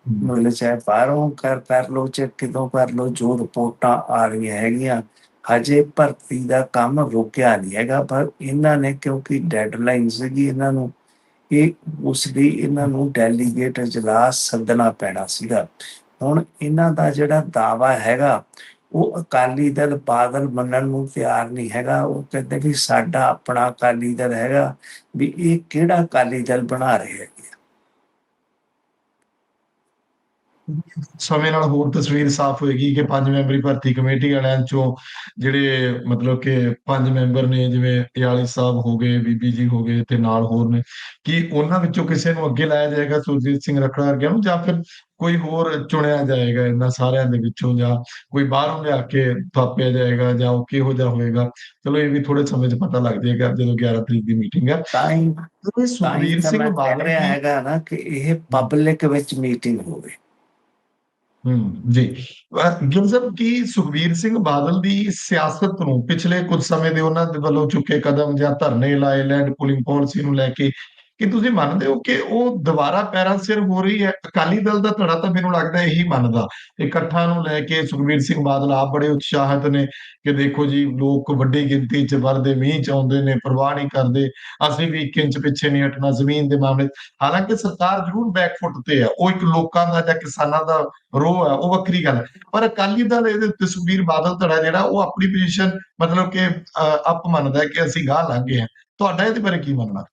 ਮਤਲਬ ਚਾਹੇ ਬਾਹਰੋਂ ਕਰ ਕਰ ਲੋ ਚਾਹੇ ਕਿਤੋਂ ਕਰ ਲੋ ਜੋ ਰਿਪੋਰਟਾਂ ਆ ਰਹੀਆਂ ਹੈਗੀਆਂ, ਹਜੇ ਭਰਤੀ ਦਾ ਕੰਮ ਰੁਕਿਆ ਨਹੀਂ ਹੈਗਾ, ਪਰ ਇਹਨਾਂ ਨੇ ਕਿਉਂਕਿ ਡੈਡਲਾਈਨ ਸੀਗੀ ਇਹਨਾਂ ਨੂੰ, ਇਹ ਉਸ ਲਈ ਇਹਨਾਂ ਨੂੰ ਡੈਲੀਗੇਟ ਇਜਲਾਸ ਸੱਦਣਾ ਪੈਣਾ ਸੀਗਾ। ਹੁਣ ਇਹਨਾਂ ਦਾ ਜਿਹੜਾ ਦਾਵਾ ਹੈਗਾ, ਉਹ ਅਕਾਲੀ ਦਲ ਬਾਦਲ ਮੰਨਣ ਨੂੰ ਤਿਆਰ ਨਹੀਂ ਹੈਗਾ, ਉਹ ਕਹਿੰਦੇ ਵੀ ਸਾਡਾ ਆਪਣਾ ਅਕਾਲੀ ਦਲ ਹੈਗਾ, ਵੀ ਇਹ ਕਿਹੜਾ ਅਕਾਲੀ ਦਲ ਬਣਾ ਰਹੇ ਹੈਗੇ। ਸਮੇਂ ਨਾਲ ਹੋਰ ਤਸਵੀਰ ਸਾਫ਼ ਹੋਏਗੀ ਕਿ ਪੰਜ ਮੈਂਬਰੀ ਭਰਤੀ ਕਮੇਟੀ ਵਾਲਿਆਂ ਚੋਂ ਜਿਹੜੇ ਮਤਲਬ ਕਿ ਪੰਜ ਮੈਂਬਰ ਨੇ ਜਿਵੇਂ ਇਆਲੀ ਸਾਹਿਬ ਹੋ ਗਏ ਬੀਬੀ ਜੀ ਹੋ ਗਏ ਤੇ ਨਾਲ ਹੋਰ ਨੇ ਕਿ ਉਹਨਾਂ ਵਿੱਚੋਂ ਕਿਸੇ ਨੂੰ ਅੱਗੇ ਲਾਇਆ ਜਾਏਗਾ ਸੁਰਜੀਤ ਸਿੰਘ ਰੱਖੜਾ ਵਰਗਿਆਂ ਨੂੰ ਜਾਂ ਫਿਰ ਕੋਈ ਹੋਰ ਚੁਣਿਆ ਜਾਏਗਾ ਇਹਨਾਂ ਸਾਰਿਆਂ ਦੇ ਵਿੱਚੋਂ ਜਾਂ ਕੋਈ ਬਾਹਰੋਂ ਲਿਆ ਕੇ ਥਾਪਿਆ ਜਾਏਗਾ ਜਾਂ ਉਹ ਕਿਹੋ ਜਿਹਾ ਹੋਏਗਾ? ਚਲੋ ਇਹ ਵੀ ਥੋੜੇ ਸਮੇਂ 'ਚ ਪਤਾ ਲੱਗ ਜਾਏਗਾ ਜਦੋਂ 11 ਤਰੀਕ ਦੀ ਮੀਟਿੰਗ ਹੈ। ਤਾਂ ਹੀ ਤੇ ਤਾਂ ਹੀ ਸੁਖਬੀਰ ਸਿੰਘ ਬਾਦਲ ਹੈਗਾ ਨਾ ਕਿ ਇਹ ਪਬਲਿਕ ਵਿੱਚ ਮੀਟਿੰਗ ਹੋਵੇ। ਹੂੰ, ਜੀ। ਅਹ ਗਿਲ ਕੀ ਸੁਖਬੀਰ ਸਿੰਘ ਬਾਦਲ ਦੀ ਸਿਆਸਤ ਨੂੰ ਪਿਛਲੇ ਕੁਝ ਸਮੇਂ ਦੇ ਉਹਨਾਂ ਦੇ ਵੱਲੋਂ ਚੁੱਕੇ ਕਦਮ ਜਾਂ ਧਰਨੇ ਲਾਏ, ਲੈਂਡ ਪੂਲਿੰਗ ਪਾਲਿਸੀ ਨੂੰ ਲੈ ਕੇ ਕਿ ਤੁਸੀਂ ਮੰਨਦੇ ਹੋ ਕਿ ਉਹ ਦੁਬਾਰਾ ਪੈਰਾਂ ਸਿਰ ਹੋ ਰਹੀ ਹੈ? ਅਕਾਲੀ ਦਲ ਦਾ ਧੜਾ ਤਾਂ ਮੈਨੂੰ ਲੱਗਦਾ ਇਹੀ ਮੰਨਦਾ। ਇਕੱਠਾਂ ਨੂੰ ਲੈ ਕੇ ਸੁਖਬੀਰ ਸਿੰਘ ਬਾਦਲ ਆਪ ਬੜੇ ਉਤਸ਼ਾਹਿਤ ਨੇ ਕਿ ਦੇਖੋ ਜੀ, ਲੋਕ ਵੱਡੀ ਗਿਣਤੀ 'ਚ ਵਰਦੇ, ਮੀਂਹ 'ਚ ਆਉਂਦੇ ਨੇ, ਪਰਵਾਹ ਨਹੀਂ ਕਰਦੇ। ਅਸੀਂ ਵੀ ਇੱਕ ਇੰਚ ਪਿੱਛੇ ਨਹੀਂ ਹਟਣਾ ਜ਼ਮੀਨ ਦੇ ਮਾਮਲੇ ਹਾਲਾਂਕਿ ਸਰਕਾਰ ਜ਼ਰੂਰ ਬੈਕਫੁੱਟ ਤੇ ਹੈ ਉਹ ਇੱਕ ਲੋਕਾਂ ਦਾ ਜਾਂ ਕਿਸਾਨਾਂ ਦਾ ਰੋਹ ਹੈ ਉਹ ਵੱਖਰੀ ਗੱਲ ਹੈ। ਪਰ ਅਕਾਲੀ ਦਲ ਇਹਦੇ ਉੱਤੇ ਸੁਖਬੀਰ ਬਾਦਲ ਧੜਾ ਜਿਹੜਾ, ਉਹ ਆਪਣੀ ਪੋਜੀਸ਼ਨ ਮਤਲਬ ਕਿ ਅਪ ਮੰਨਦਾ ਕਿ ਅਸੀਂ ਗਾਹ ਲੰਘੇ ਹਾਂ। ਤੁਹਾਡਾ ਇਹਦੇ ਬਾਰੇ ਕੀ ਮੰਨਣਾ?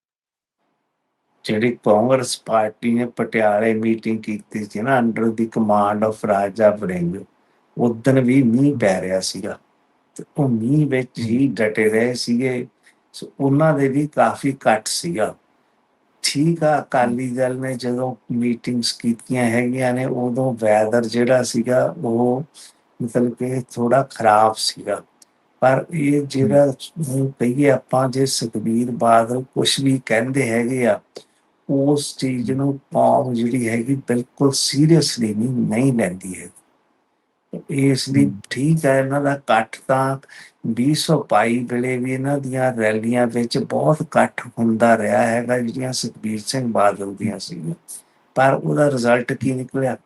ਜਿਹੜੀ ਕਾਂਗਰਸ ਪਾਰਟੀ ਨੇ ਪਟਿਆਲੇ ਮੀਟਿੰਗ ਕੀਤੀ ਸੀ ਨਾ under the command of Raja Warring ਉਦੋਂ ਵੀ ਮੀਂਹ ਪੈ ਰਿਹਾ ਸੀਗਾ। ਤੇ ਉਹ ਮੀਂਹ ਵਿੱਚ ਹੀ ਡਟੇ ਰਹੇ ਸੀਗੇ। ਸੋ ਉਹਨਾਂ ਦੇ ਵੀ ਕਾਫੀ ਘੱਟ ਸੀਗਾ। ਠੀਕ ਆ ਅਕਾਲੀ ਦਲ ਨੇ ਜਦੋਂ ਮੀਟਿੰਗਸ ਕੀਤੀਆਂ ਹੈਗੀਆਂ ਨੇ ਉਦੋਂ ਵੈਦਰ ਜਿਹੜਾ ਸੀਗਾ ਉਹ ਮਤਲਬ ਕਿ ਥੋੜਾ ਖਰਾਬ ਸੀਗਾ। ਪਰ ਇਹ ਜਿਹੜਾ ਕਹੀਏ ਆਪਾਂ ਜੇ ਸੁਖਬੀਰ ਬਾਦਲ ਕੁਝ ਵੀ ਕਹਿੰਦੇ ਹੈਗੇ ਆ ਉਸ ਚੀਜ਼ ਨੂੰ ਕੌਮ ਜਿਹੜੀ ਹੈਗੀ ਬਿਲਕੁਲ ਸੀਰੀਅਸਲੀ ਨਹੀਂ ਨਹੀਂ ਲੈਂਦੀ ਹੈ ਇਸ ਲਈ ਠੀਕ ਹੈ ਇਹਨਾਂ ਦਾ ਇਕੱਠ ਤਾਂ 2022 ਵੇਲੇ ਵੀ ਇਹਨਾਂ ਦੀਆਂ ਰੈਲੀਆਂ ਵਿੱਚ ਬਹੁਤ ਇਕੱਠ ਹੁੰਦਾ ਰਿਹਾ ਹੈਗਾ ਜਿਹੜੀਆਂ ਸੁਖਬੀਰ ਸਿੰਘ ਬਾਦਲ ਦੀਆਂ ਸੀਗੀਆਂ। ਪਰ ਉਹਦਾ ਰਿਜ਼ਲਟ ਕੀ ਨਿਕਲਿਆ?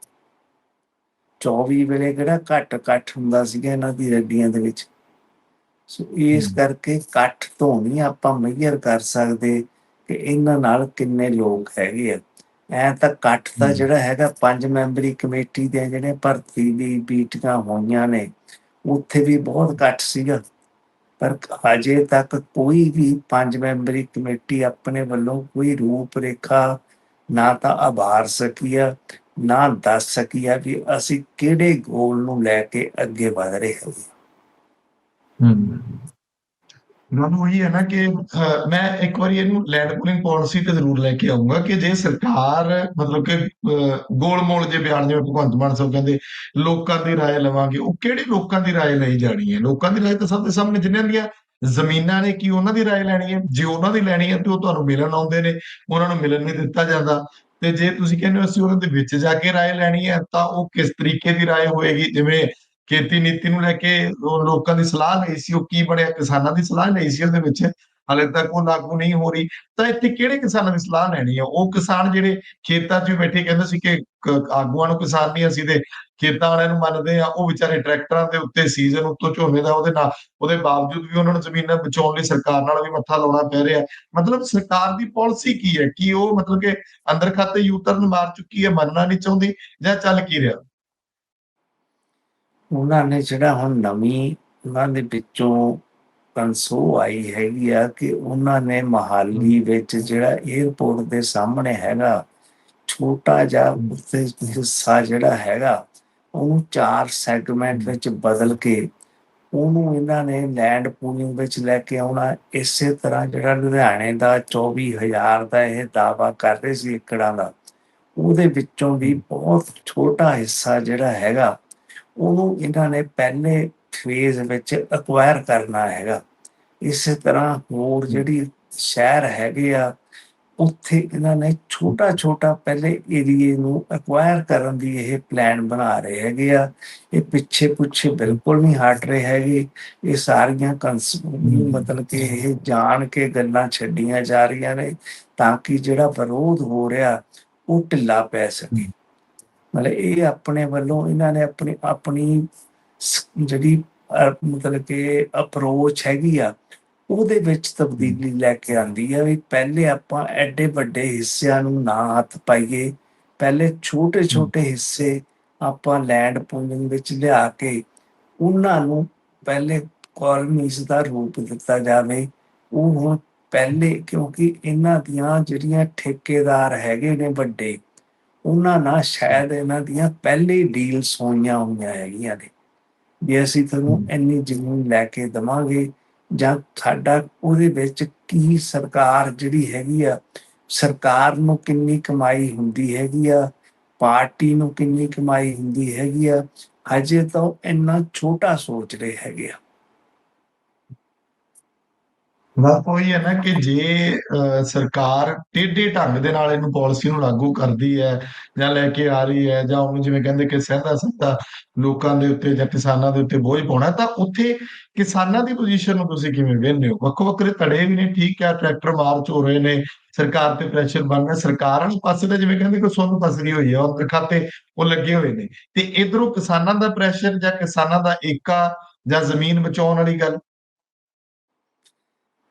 24 ਵੇਲੇ ਕਿਹੜਾ ਘੱਟ ਇਕੱਠ ਹੁੰਦਾ ਸੀਗਾ ਇਹਨਾਂ ਦੀ ਰੈਲੀਆਂ ਦੇ ਵਿੱਚ? ਸੋ ਇਸ। ਕਰਕੇ ਇਕੱਠ ਤੋਂ ਨਹੀਂ ਆਪਾਂ ਮੇਜਰ ਕਰ ਸਕਦੇ ਕਿ ਇਹਨਾਂ ਨਾਲ ਕਿੰਨੇ ਲੋਕ ਹੈਗੇ ਆ। ਐ ਤਾਂ ਇਕੱਠ ਦਾ। ਜਿਹੜਾ ਹੈਗਾ ਪੰਜ ਮੈਂਬਰੀ ਕਮੇਟੀ ਦੇ ਜਿਹੜੇ ਭਰਤੀ ਦੀ ਮੀਟਿੰਗਾਂ ਹੋਈਆਂ ਨੇ ਉੱਥੇ ਵੀ ਬਹੁਤ ਇਕੱਠ ਸੀਗਾ। ਪਰ ਅਜੇ ਤੱਕ ਕੋਈ ਵੀ ਪੰਜ ਮੈਂਬਰੀ ਕਮੇਟੀ ਆਪਣੇ ਵੱਲੋਂ ਕੋਈ ਰੂਪ ਰੇਖਾ ਨਾ ਤਾਂ ਆਭਾਰ ਸਕੀ ਆ ਨਾ ਦੱਸ ਸਕੀ ਆ ਵੀ ਅਸੀਂ ਕਿਹੜੇ ਗੋਲ ਨੂੰ ਲੈ ਕੇ ਅੱਗੇ ਵਧ ਰਹੇ ਹਾਂ। ਮੈਨੂੰ ਉਹੀ ਹੈ ਨਾ ਕਿ ਮੈਂ ਇੱਕ ਵਾਰੀ ਇਹਨੂੰ ਲੈਂਡ ਪੂਲਿੰਗ ਪਾਲਿਸੀ ਤੇ ਜ਼ਰੂਰ ਲੈ ਕੇ ਆਉਂਗਾ ਕਿ ਜੇ ਸਰਕਾਰ, ਮਤਲਬ ਕਿ ਗੋਲ-ਮੋਲ ਜੇ ਬਿਆਨ ਜਿਵੇਂ ਭਗਵੰਤ ਮਾਨ ਸਾਹਿਬ ਕਹਿੰਦੇ, ਲੋਕਾਂ ਦੀ ਰਾਏ ਲਵਾਂਗੇ, ਉਹ ਕਿਹੜੀ ਲੋਕਾਂ ਦੀ ਰਾਏ ਲਈ ਜਾਣੀ ਹੈ? ਲੋਕਾਂ ਦੀ ਰਾਏ ਤਾਂ ਸਭ ਦੇ ਸਾਹਮਣੇ ਜਿੰਨਾਂ ਦੀਆਂ ਜ਼ਮੀਨਾਂ ਨੇ ਕੀ ਉਹਨਾਂ ਦੀ ਰਾਏ ਲੈਣੀ ਹੈ? ਜੇ ਉਹਨਾਂ ਦੀ ਲੈਣੀ ਹੈ ਤੇ ਉਹ ਤੁਹਾਨੂੰ ਮਿਲਣ ਆਉਂਦੇ ਨੇ, ਉਹਨਾਂ ਨੂੰ ਮਿਲਣ ਨਹੀਂ ਦਿੱਤਾ ਜਾਂਦਾ। ਤੇ ਜੇ ਤੁਸੀਂ ਕਹਿੰਦੇ ਹੋ ਅਸੀਂ ਉਹਨਾਂ ਦੇ ਵਿੱਚ ਜਾ ਕੇ ਰਾਏ ਲੈਣੀ ਹੈ, ਤਾਂ ਉਹ ਕਿਸ ਤਰੀਕੇ ਦੀ ਰਾਏ ਹੋਏਗੀ? ਜਿਵੇਂ ਖੇਤੀ ਨੀਤੀ ਨੂੰ ਲੈ ਕੇ ਲੋਕਾਂ ਦੀ ਸਲਾਹ ਲਈ ਸੀ, ਉਹ ਕੀ ਬਣਿਆ, ਕਿਸਾਨਾਂ ਦੀ ਸਲਾਹ ਲਈ ਸੀ ਉਹਦੇ ਵਿੱਚ, ਹਾਲੇ ਤੱਕ ਉਹ ਲਾਗੂ ਨਹੀਂ ਹੋ ਰਹੀ। ਤਾਂ ਇੱਥੇ ਕਿਹੜੇ ਕਿਸਾਨਾਂ ਦੀ ਸਲਾਹ ਲੈਣੀ ਹੈ ਉਹ ਕਿਸਾਨ ਜਿਹੜੇ ਖੇਤਾਂ 'ਚ ਬੈਠੇ, ਕਹਿੰਦੇ ਸੀ ਕਿ, ਆਗੂਆਂ ਨੂੰ ਕਿਸਾਨ ਨਹੀਂ ਅਸੀਂ ਤੇ ਖੇਤਾਂ ਵਾਲਿਆਂ ਨੂੰ ਮੰਨਦੇ ਆ, ਉਹ ਵਿਚਾਰੇ ਟਰੈਕਟਰਾਂ ਦੇ ਉੱਤੇ ਸੀਜ਼ਨ ਉੱਤੋਂ ਝੋਨੇ ਦਾ ਉਹਦੇ ਨਾਲ, ਉਹਦੇ ਬਾਵਜੂਦ ਵੀ ਉਹਨਾਂ ਨੂੰ ਜ਼ਮੀਨਾਂ ਬਚਾਉਣ ਲਈ ਸਰਕਾਰ ਨਾਲ ਵੀ ਮੱਥਾ ਲਾਉਣਾ ਪੈ ਰਿਹਾ। ਮਤਲਬ ਸਰਕਾਰ ਦੀ ਪਾਲਿਸੀ ਕੀ ਹੈ? ਕਿ ਉਹ ਮਤਲਬ ਕਿ ਅੰਦਰ ਖਾਤੇ ਯੂਟਰਨ ਮਾਰ ਚੁੱਕੀ ਹੈ, ਮੰਨਣਾ ਨਹੀਂ ਚਾਹੁੰਦੀ ਜਾਂ ਚੱਲ ਕੀ ਰਿਹਾ? ਉਹਨਾਂ ਨੇ ਜਿਹੜਾ ਹੁਣ ਨਵੀਂ ਉਹਨਾਂ ਦੇ ਵਿੱਚੋਂ ਕੰਸੋ ਆਈ ਹੈਗੀ ਆ ਕਿ ਉਹਨਾਂ ਨੇ ਮਹਾਲੀ ਵਿੱਚ ਜਿਹੜਾ 에어ਪੋਰਟ ਦੇ ਸਾਹਮਣੇ ਹੈਗਾ ਛੋਟਾ ਜਿਹਾ ਉੱਤੇ ਹਿੱਸਾ ਜਿਹੜਾ ਹੈਗਾ ਉਹਨੂੰ ਚਾਰ ਸੈਗਮੈਂਟ ਵਿੱਚ ਬਦਲ ਕੇ ਉਹਨੂੰ ਇਹਨਾਂ ਨੇ ਲੈਂਡ ਪੂਲਿੰਗ ਵਿੱਚ ਲੈ ਕੇ ਆਉਣਾ। ਇਸੇ ਤਰ੍ਹਾਂ ਜਿਹੜਾ ਲੁਧਿਆਣੇ ਦਾ 24000 ਦਾ ਇਹ ਦਾਵਾ ਕਰ ਰਹੇ ਸੀ ਏਕੜਾਂ ਦਾ ਉਹਦੇ ਵਿੱਚੋਂ ਵੀ ਬਹੁਤ ਛੋਟਾ ਹਿੱਸਾ ਜਿਹੜਾ ਹੈਗਾ ਉਹਨੂੰ ਇਹਨਾਂ ਨੇ ਪਹਿਲੇ ਫੇਜ਼ ਵਿੱਚ ਅਕਵਾਇਰ ਕਰਨਾ ਹੈਗਾ। ਇਸੇ ਤਰ੍ਹਾਂ ਹੋਰ ਜਿਹੜੀ ਸ਼ਹਿਰ ਹੈਗੇ ਆ ਉੱਥੇ ਇਹਨਾਂ ਨੇ ਛੋਟਾ ਛੋਟਾ ਪਹਿਲੇ ਏਰੀਏ ਨੂੰ ਅਕਵਾਇਰ ਕਰਨ ਦੀ ਇਹ ਪਲਾਨ ਬਣਾ ਰਹੇ ਹੈਗੇ ਆ। ਇਹ ਪਿੱਛੇ ਪੁੱਛੇ ਬਿਲਕੁਲ ਨਹੀਂ ਹਟ ਰਹੇ ਹੈਗੇ। ਇਹ ਸਾਰੀਆਂ ਮਤਲਬ ਕਿ ਇਹ ਜਾਣ ਕੇ ਗੱਲਾਂ ਛੱਡੀਆਂ ਜਾ ਰਹੀਆਂ ਨੇ ਤਾਂ ਕਿ ਜਿਹੜਾ ਵਿਰੋਧ ਹੋ ਰਿਹਾ ਉਹ ਢਿੱਲਾ ਪੈ ਸਕੇ। ਮਤਲਬ ਇਹ ਆਪਣੇ ਵੱਲੋਂ ਇਹਨਾਂ ਨੇ ਆਪਣੀ ਆਪਣੀ ਜਿਹੜੀ ਮਤਲਬ ਕਿ ਅਪਰੋਚ ਹੈਗੀ ਆ ਉਹਦੇ ਵਿੱਚ ਤਬਦੀਲੀ ਲੈ ਕੇ ਆਂਦੀ ਹੈ ਵੀ ਪਹਿਲੇ ਆਪਾਂ ਐਡੇ ਵੱਡੇ ਹਿੱਸਿਆਂ ਨੂੰ ਨਾ ਹੱਥ ਪਾਈਏ ਪਹਿਲੇ ਛੋਟੇ ਛੋਟੇ ਹਿੱਸੇ ਆਪਾਂ ਲੈਂਡ ਪੂਲਿੰਗ ਵਿੱਚ ਲਿਆ ਕੇ ਉਹਨਾਂ ਨੂੰ ਪਹਿਲੇ ਕਾਲਨੀਜ਼ ਦਾ ਰੂਪ ਦਿੱਤਾ ਜਾਵੇ ਉਹ ਹੁਣ ਪਹਿਲੇ ਕਿਉਂਕਿ ਇਹਨਾਂ ਦੀਆਂ ਜਿਹੜੀਆਂ ਠੇਕੇਦਾਰ ਹੈਗੇ ਨੇ ਵੱਡੇ ਉਹਨਾਂ ਨਾਲ ਸ਼ਾਇਦ ਇਹਨਾਂ ਦੀਆਂ ਪਹਿਲੇ ਡੀਲਸ ਹੋਈਆਂ ਹੋਈਆਂ ਹੈਗੀਆਂ ਨੇ। ਜੇ ਅਸੀਂ ਤੁਹਾਨੂੰ ਇੰਨੀ ਜ਼ਮੀਨ ਲੈ ਕੇ ਦਵਾਂਗੇ ਜਾਂ ਸਾਡਾ ਉਹਦੇ ਵਿੱਚ ਕੀ ਸਰਕਾਰ ਜਿਹੜੀ ਹੈਗੀ ਆ, ਸਰਕਾਰ ਨੂੰ ਕਿੰਨੀ ਕਮਾਈ ਹੁੰਦੀ ਹੈਗੀ ਆ, ਪਾਰਟੀ ਨੂੰ ਕਿੰਨੀ ਕਮਾਈ ਹੁੰਦੀ ਹੈਗੀ ਆ, ਹਜੇ ਤਾਂ ਉਹ ਇੰਨਾ ਛੋਟਾ ਸੋਚ ਰਹੇ ਹੈਗੇ ਆ। ਬਸ ਉਹੀ ਹੈ ਨਾ ਕਿ ਜੇ ਸਰਕਾਰ ਟੇਢੇ ਢੰਗ ਦੇ ਨਾਲ ਇਹਨੂੰ ਪਾਲਿਸੀ ਨੂੰ ਲਾਗੂ ਕਰਦੀ ਹੈ ਜਾਂ ਲੈ ਕੇ ਆ ਰਹੀ ਹੈ ਜਾਂ ਉਹਨੂੰ ਜਿਵੇਂ ਕਹਿੰਦੇ ਕਿ ਸਹਿੰਦਾ ਸਹਿੰਦਾ ਲੋਕਾਂ ਦੇ ਉੱਤੇ ਜਾਂ ਕਿਸਾਨਾਂ ਦੇ ਉੱਤੇ ਬੋਝ ਪਾਉਣਾ, ਤਾਂ ਉੱਥੇ ਕਿਸਾਨਾਂ ਦੀ ਪੋਜੀਸ਼ਨ ਨੂੰ ਤੁਸੀਂ ਕਿਵੇਂ ਵੇਖਦੇ ਹੋ? ਵੱਖੋ ਵੱਖਰੇ ਧੜੇ ਵੀ ਨੇ, ਠੀਕ ਹੈ, ਟਰੈਕਟਰ ਮਾਰਚ ਹੋ ਰਹੇ ਨੇ, ਸਰਕਾਰ ਤੇ ਪ੍ਰੈਸ਼ਰ ਬਣ ਰਿਹਾ, ਸਰਕਾਰ ਵਾਲੇ ਪਾਸੇ ਤਾਂ ਜਿਵੇਂ ਕਹਿੰਦੇ ਕਿ ਸੁੰਨ ਫਸਲੀ ਹੋਈ ਹੈ ਉਹ ਖਾਤੇ ਉਹ ਲੱਗੇ ਹੋਏ ਨੇ। ਤੇ ਇਧਰੋਂ ਕਿਸਾਨਾਂ ਦਾ ਪ੍ਰੈਸ਼ਰ ਜਾਂ ਕਿਸਾਨਾਂ ਦਾ ਏਕਾ ਜਾਂ ਜ਼ਮੀਨ ਬਚਾਉਣ ਵਾਲੀ ਗੱਲ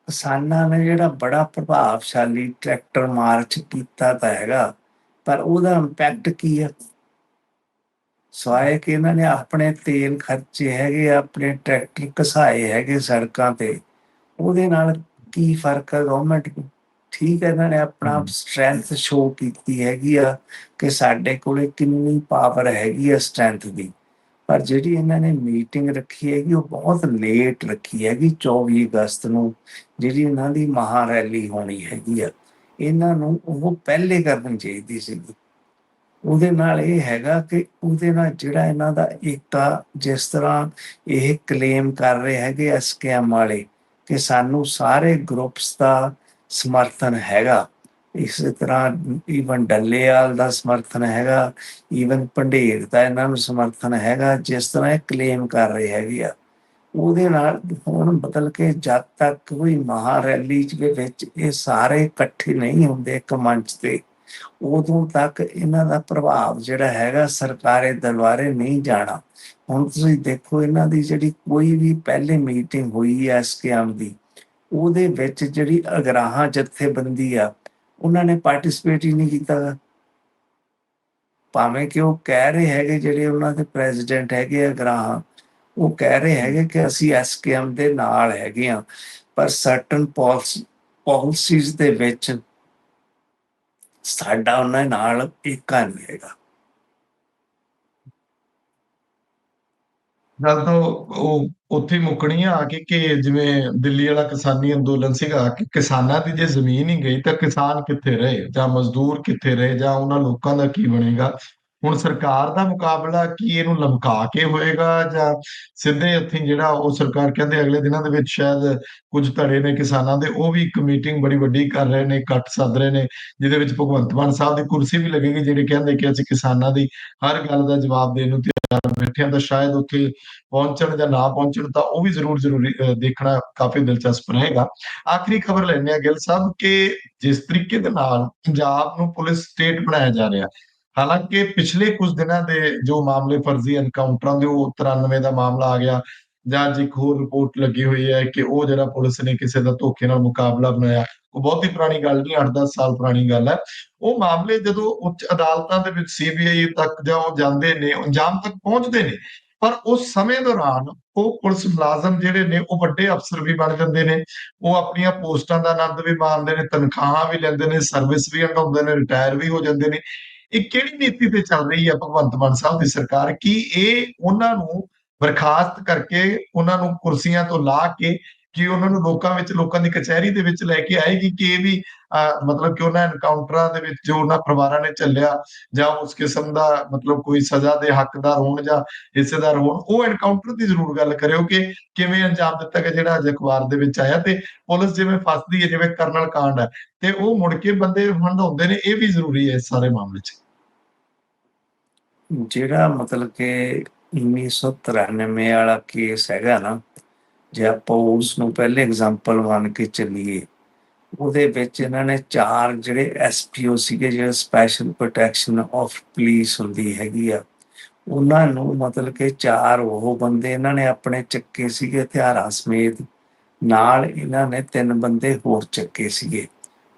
ਕਿਸਾਨਾਂ ਨੇ ਜਿਹੜਾ ਬੜਾ ਪ੍ਰਭਾਵਸ਼ਾਲੀ ਟਰੈਕਟਰ ਮਾਰਚ ਕੀਤਾ ਤਾਂ ਹੈਗਾ ਪਰ ਉਹਦਾ ਇੰਪੈਕਟ ਕੀ ਹੈ ਸਵਾਏ ਕਿ ਇਹਨਾਂ ਨੇ ਆਪਣੇ ਤੇਲ ਖਰਚੇ ਹੈਗੇ ਆਪਣੇ ਟਰੈਕਟਰ ਘਸਾਏ ਹੈਗੇ ਸੜਕਾਂ ਤੇ ਉਹਦੇ ਨਾਲ ਕੀ ਫ਼ਰਕ ਹੈ ਗਵਰਨਮੈਂਟ ਨੂੰ? ਠੀਕ ਹੈ ਇਹਨਾਂ ਨੇ ਆਪਣਾ। ਸਟਰੈਂਥ ਸ਼ੋ ਕੀਤੀ ਹੈਗੀ ਆ ਕਿ ਸਾਡੇ ਕੋਲੇ ਕਿੰਨੀ ਪਾਵਰ ਹੈਗੀ ਆ ਸਟਰੈਂਥ ਦੀ। ਪਰ ਜਿਹੜੀ ਇਹਨਾਂ ਨੇ ਮੀਟਿੰਗ ਰੱਖੀ ਹੈਗੀ, ਉਹ ਬਹੁਤ ਲੇਟ ਰੱਖੀ ਹੈਗੀ 24 ਅਗਸਤ ਨੂੰ, ਜਿਹੜੀ ਇਹਨਾਂ ਦੀ ਮਹਾ ਰੈਲੀ ਹੋਣੀ ਹੈਗੀ ਆ। ਇਹਨਾਂ ਨੂੰ ਉਹ ਪਹਿਲੇ ਕਰਨੀ ਚਾਹੀਦੀ ਸੀ ਉਹਦੇ ਨਾਲ ਇਹ ਹੈਗਾ ਕਿ ਉਹਦੇ ਨਾਲ ਜਿਹੜਾ ਇਹਨਾਂ ਦਾ ਏਕਤਾ, ਜਿਸ ਤਰ੍ਹਾਂ ਇਹ ਕਲੇਮ ਕਰ ਰਹੇ ਹੈਗੇ ਐਸਕੇਐਮ ਵਾਲੇ, ਕਿ ਸਾਨੂੰ ਸਾਰੇ ਗਰੁੱਪਸ ਦਾ ਸਮਰਥਨ ਹੈਗਾ। ਇਸੇ ਤਰ੍ਹਾਂ ਈਵਨ ਡੱਲੇਵਾਲ ਦਾ ਸਮਰਥਨ ਹੈਗਾ ਈਵਨ ਪੰਡੇਰ ਦਾ ਇਹਨਾਂ ਨੂੰ ਸਮਰਥਨ ਹੈਗਾ, ਜਿਸ ਤਰ੍ਹਾਂ ਇਹ ਕਲੇਮ ਕਰ ਰਹੇ ਹੈਗੇ ਆ। ਉਹਦੇ ਨਾਲ ਹੁਣ ਬਦਲ ਕੇ ਜਦ ਤੱਕ ਕੋਈ ਮਹਾ ਰੈਲੀ ਦੇ ਵਿੱਚ ਇਹ ਸਾਰੇ ਇਕੱਠੇ ਨਹੀਂ ਹੁੰਦੇ ਇੱਕ ਮੰਚ ਤੇ, ਉਦੋਂ ਤੱਕ ਇਹਨਾਂ ਦਾ ਪ੍ਰਭਾਵ ਜਿਹੜਾ ਹੈਗਾ ਸਰਕਾਰੇ ਦਰਬਾਰੇ ਨਹੀਂ ਜਾਣਾ। ਹੁਣ ਤੁਸੀਂ ਦੇਖੋ ਇਹਨਾਂ ਦੀ ਜਿਹੜੀ ਕੋਈ ਵੀ ਪਹਿਲੇ ਮੀਟਿੰਗ ਹੋਈ ਹੈ ਐਸਕੇਐਮ ਦੀ, ਉਹਦੇ ਵਿੱਚ ਜਿਹੜੀ ਅਗਰਾਹਾਂ ਜਥੇਬੰਦੀ ਆ ਉਹਨਾਂ ਨੇ ਪਾਰਟਿਸਿਪੇਟ ਹੀ ਨਹੀਂ ਕੀਤਾ ਗਾ। ਭਾਵੇਂ ਕਿ ਉਹ ਕਹਿ ਰਹੇ ਹੈਗੇ ਜਿਹੜੇ ਉਹਨਾਂ ਦੇ ਪ੍ਰੈਜ਼ੀਡੈਂਟ ਹੈਗੇ ਆ ਗ੍ਰਾਹ, ਉਹ ਕਹਿ ਰਹੇ ਹੈਗੇ ਕਿ ਅਸੀਂ ਐਸਕੇਐਮ ਦੇ ਨਾਲ ਹੈਗੇ ਆ, ਪਰ ਸਰਟਨ ਪਾਲਿਸੀਜ਼ ਦੇ ਵਿੱਚ ਸਾਡਾ ਉਹਨਾਂ ਨਾਲ ਏਕਾ ਨਹੀਂ ਹੈਗਾ ਗੱਲ ਤਾਂ ਉਹ ਉੱਥੇ ਮੁੱਕਣੀ ਆ ਕਿ ਕਿ ਜਿਵੇਂ ਦਿੱਲੀ ਵਾਲਾ ਕਿਸਾਨੀ ਅੰਦੋਲਨ ਸੀਗਾ, ਕਿ ਕਿਸਾਨਾਂ ਦੀ ਜੇ ਜ਼ਮੀਨ ਹੀ ਗਈ, ਤਾਂ ਕਿਸਾਨ ਕਿੱਥੇ ਰਹੇ? ਜਾਂ ਮਜ਼ਦੂਰ ਕਿੱਥੇ ਰਹੇ? ਜਾਂ ਉਹਨਾਂ ਲੋਕਾਂ ਦਾ ਕੀ ਬਣੇਗਾ? ਹੁਣ ਸਰਕਾਰ ਦਾ ਮੁਕਾਬਲਾ ਕੀ ਇਹਨੂੰ ਲਮਕਾ ਕੇ ਹੋਏਗਾ ਜਾਂ ਸਿੱਧੇ ਹੱਥੀਂ ਜਿਹੜਾ ਉਹ ਸਰਕਾਰ ਕਹਿੰਦੇ ਅਗਲੇ ਦਿਨਾਂ ਦੇ ਵਿੱਚ ਸ਼ਾਇਦ ਕੁਝ ਧੜੇ ਨੇ ਕਿਸਾਨਾਂ ਦੇ, ਉਹ ਵੀ ਇੱਕ ਮੀਟਿੰਗ ਬੜੀ ਵੱਡੀ ਕਰ ਰਹੇ ਨੇ, ਇਕੱਠ ਸੱਦ ਰਹੇ ਨੇ, ਜਿਹਦੇ ਵਿੱਚ ਭਗਵੰਤ ਮਾਨ ਸਾਹਿਬ ਦੀ ਕੁਰਸੀ ਵੀ ਲੱਗੇਗੀ, ਜਿਹੜੇ ਕਹਿੰਦੇ ਕਿ ਅਸੀਂ ਕਿਸਾਨਾਂ ਦੀ ਹਰ ਗੱਲ ਦਾ ਜਵਾਬ ਦੇਣ ਨੂੰ ਤਿਆਰ ਬੈਠੇ ਹਾਂ ਤਾਂ ਸ਼ਾਇਦ ਉੱਥੇ ਪਹੁੰਚਣ ਜਾਂ ਨਾ ਪਹੁੰਚਣ ਤਾਂ ਉਹ ਵੀ ਜ਼ਰੂਰ ਜ਼ਰੂਰੀ ਦੇਖਣਾ ਕਾਫੀ ਦਿਲਚਸਪ ਰਹੇਗਾ। ਆਖਰੀ ਖਬਰ ਲੈਣੇ ਆ ਗਿੱਲ ਸਾਹਿਬ ਕਿ ਜਿਸ ਤਰੀਕੇ ਦੇ ਨਾਲ ਪੰਜਾਬ ਨੂੰ ਪੁਲਿਸ ਸਟੇਟ ਬਣਾਇਆ ਜਾ ਰਿਹਾ ਹਾਲਾਂਕਿ ਪਿਛਲੇ ਕੁਝ ਦਿਨਾਂ ਦੇ ਜੋ ਮਾਮਲੇ ਫਰਜ਼ੀ ਐਨਕਾਊਂਟਰਾਂ ਦੇ, ਉਹ 93 ਦਾ ਮਾਮਲਾ ਆ ਗਿਆ। ਜਾਂ ਅੱਜ ਇੱਕ ਹੋਰ ਰਿਪੋਰਟ ਲੱਗੀ ਹੋਈ ਹੈ ਕਿ ਉਹ ਜਿਹੜਾ ਪੁਲਿਸ ਨੇ ਕਿਸੇ ਦਾ ਧੋਖੇ ਨਾਲ ਮੁਕਾਬਲਾ ਬਣਾਇਆ, ਉਹ ਬਹੁਤੀ ਪੁਰਾਣੀ ਗੱਲ ਨਹੀਂ 8-10 ਸਾਲ ਪੁਰਾਣੀ ਗੱਲ ਹੈ। ਉਹ ਮਾਮਲੇ ਜਦੋਂ ਉੱਚ ਅਦਾਲਤਾਂ ਦੇ ਵਿੱਚ ਸੀਬੀਆਈ ਤੱਕ ਜਾਂ ਉਹ ਜਾਂਦੇ ਨੇ, ਅੰਜਾਮ ਤੱਕ ਪਹੁੰਚਦੇ ਨੇ, ਪਰ ਉਸ ਸਮੇਂ ਦੌਰਾਨ ਉਹ ਪੁਲਿਸ ਮੁਲਾਜ਼ਮ ਜਿਹੜੇ ਨੇ, ਉਹ ਵੱਡੇ ਅਫਸਰ ਵੀ ਬਣ ਜਾਂਦੇ ਨੇ, ਉਹ ਆਪਣੀਆਂ ਪੋਸਟਾਂ ਦਾ ਆਨੰਦ ਵੀ ਮਾਣਦੇ ਨੇ, ਤਨਖਾਹਾਂ ਵੀ ਲੈਂਦੇ ਨੇ, ਸਰਵਿਸ ਵੀ ਹਟਾਉਂਦੇ ਨੇ, ਰਿਟਾਇਰ ਵੀ ਹੋ ਜਾਂਦੇ ਨੇ। ਇਹ ਕਿਹੜੀ ਨੀਤੀ ਤੇ ਚੱਲ ਰਹੀ ਹੈ ਭਗਵੰਤ ਮਾਨ ਸਾਹਿਬ ਦੀ ਸਰਕਾਰ? ਕੀ ਇਹ ਉਹਨਾਂ ਨੂੰ ਬਰਖਾਸਤ ਕਰਕੇ, ਉਹਨਾਂ ਨੂੰ ਕੁਰਸੀਆਂ ਤੋਂ ਲਾ ਕੇ ਕਿ ਉਹਨਾਂ ਨੂੰ ਲੋਕਾਂ ਵਿੱਚ, ਲੋਕਾਂ ਦੀ ਕਚਹਿਰੀ ਦੇ ਵਿੱਚ ਲੈ ਕੇ ਆਏਗੀ ਕਿ ਇਹ ਵੀ ਮਤਲਬ ਕਿ ਉਹਨਾਂ ਐਨਕਾਊਂਟਰਾਂ ਦੇ ਵਿੱਚ ਜੋ ਉਹਨਾਂ ਪਰਿਵਾਰਾਂ ਨੇ ਚੱਲਿਆ ਜਾਂ ਉਸ ਕਿਸਮ ਦਾ ਮਤਲਬ ਕੋਈ ਸਜ਼ਾ ਦੇ ਹੱਕਦਾਰ ਹੋਣ ਜਾਂ ਹਿੱਸੇਦਾਰ ਹੋਣ, ਉਹ ਐਨਕਾਊਂਟਰ ਦੀ ਜ਼ਰੂਰ ਗੱਲ ਕਰਿਓ ਕਿ ਕਿਵੇਂ ਅੰਜਾਮ ਦਿੱਤਾ ਗਿਆ ਜਿਹੜਾ ਅੱਜ ਅਖਬਾਰ ਦੇ ਵਿੱਚ ਆਇਆ ਤੇ ਪੁਲਿਸ ਜਿਵੇਂ ਫਸਦੀ ਹੈ, ਜਿਵੇਂ ਕਰਨਲ ਕਾਂਡ ਹੈ ਤੇ ਉਹ ਮੁੜ ਕੇ ਬੰਦੇ ਹੰਡਾਉਂਦੇ ਨੇ, ਇਹ ਵੀ ਜ਼ਰੂਰੀ ਹੈ ਇਸ ਸਾਰੇ ਮਾਮਲੇ 'ਚ। ਜਿਹੜਾ ਮਤਲਬ ਕਿ 1993 ਵਾਲਾ ਕੇਸ ਹੈਗਾ ਨਾ ਜੇ ਆਪਾਂ ਉਸ ਨੂੰ ਪਹਿਲੇ ਐਗਜ਼ਾਮਪਲ ਮੰਨ ਕੇ ਚੱਲੀਏ, ਉਹਦੇ ਵਿੱਚ ਇਹਨਾਂ ਨੇ ਚਾਰ ਜਿਹੜੇ ਐਸਪੀਓ ਸੀਗੇ, ਜਿਹੜੇ ਸਪੈਸ਼ਲ ਪ੍ਰੋਟੈਕਸ਼ਨ ਆਫ ਪੁਲਿਸ ਹੁੰਦੀ ਹੈਗੀ ਆ, ਉਹਨਾਂ ਨੂੰ ਮਤਲਬ ਕਿ ਚਾਰ ਉਹ ਬੰਦੇ ਇਹਨਾਂ ਨੇ ਆਪਣੇ ਚੱਕੇ ਸੀਗੇ ਹਥਿਆਰਾਂ ਸਮੇਤ, ਨਾਲ ਇਹਨਾਂ ਨੇ ਤਿੰਨ ਬੰਦੇ ਹੋਰ ਚੱਕੇ ਸੀਗੇ।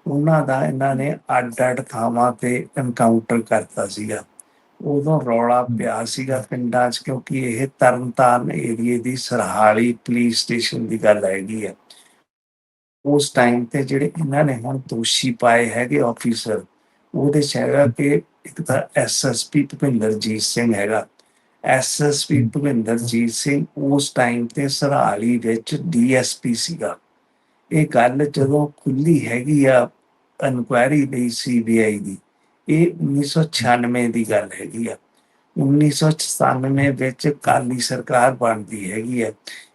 ਉਹਨਾਂ ਦਾ ਇਹਨਾਂ ਨੇ ਅੱਡ-ਅੱਡ ਥਾਵਾਂ ਤੇ ਐਨਕਾਊਂਟਰ ਕਰਤਾ ਸੀਗਾ। ਉਦੋਂ ਰੌਲਾ ਪਿਆ ਸੀਗਾ ਪਿੰਡਾਂ 'ਚ ਕਿਉਂਕਿ ਇਹ ਤਰਨਤਾਰਨ ਏਰੀਏ ਦੀ ਸਰਹਾਲੀ ਪੁਲਿਸ ਸਟੇਸ਼ਨ ਦੀ ਗੱਲ ਹੈਗੀ ਆ। ਉਸ ਟਾਈਮ ਤੇ ਜਿਹੜੇ ਇਹਨਾਂ ਨੇ ਹੁਣ ਦੋਸ਼ੀ ਪਾਏ ਹੈਗੇ ਆਫੀਸਰ ਉਹਦੇ 'ਚ ਹੈਗਾ ਕਿ ਇੱਕ ਤਾਂ ਐਸਐਸਪੀ ਭੁਪਿੰਦਰਜੀਤ ਸਿੰਘ ਹੈਗਾ। ਐਸਐਸਪੀ ਭੁਪਿੰਦਰਜੀਤ ਸਿੰਘ ਉਸ ਟਾਈਮ ਤੇ ਸਰਹਾਲੀ ਵਿੱਚ ਡੀਐਸਪੀ ਸੀਗਾ। ਇਹ ਗੱਲ ਜਦੋਂ ਖੁੱਲੀ ਹੈਗੀ ਆ ਇਨਕੁਆਇਰੀ ਲਈ ਸੀਬੀਆਈ ਦੀ ਇਹ 1996 ਦੀ ਗੱਲ ਹੈਗੀ ਆ। 1997 ਵਿੱਚ ਕਾਲੀ ਸਰਕਾਰ ਬਣਦੀ ਹੈਗੀ ਆ।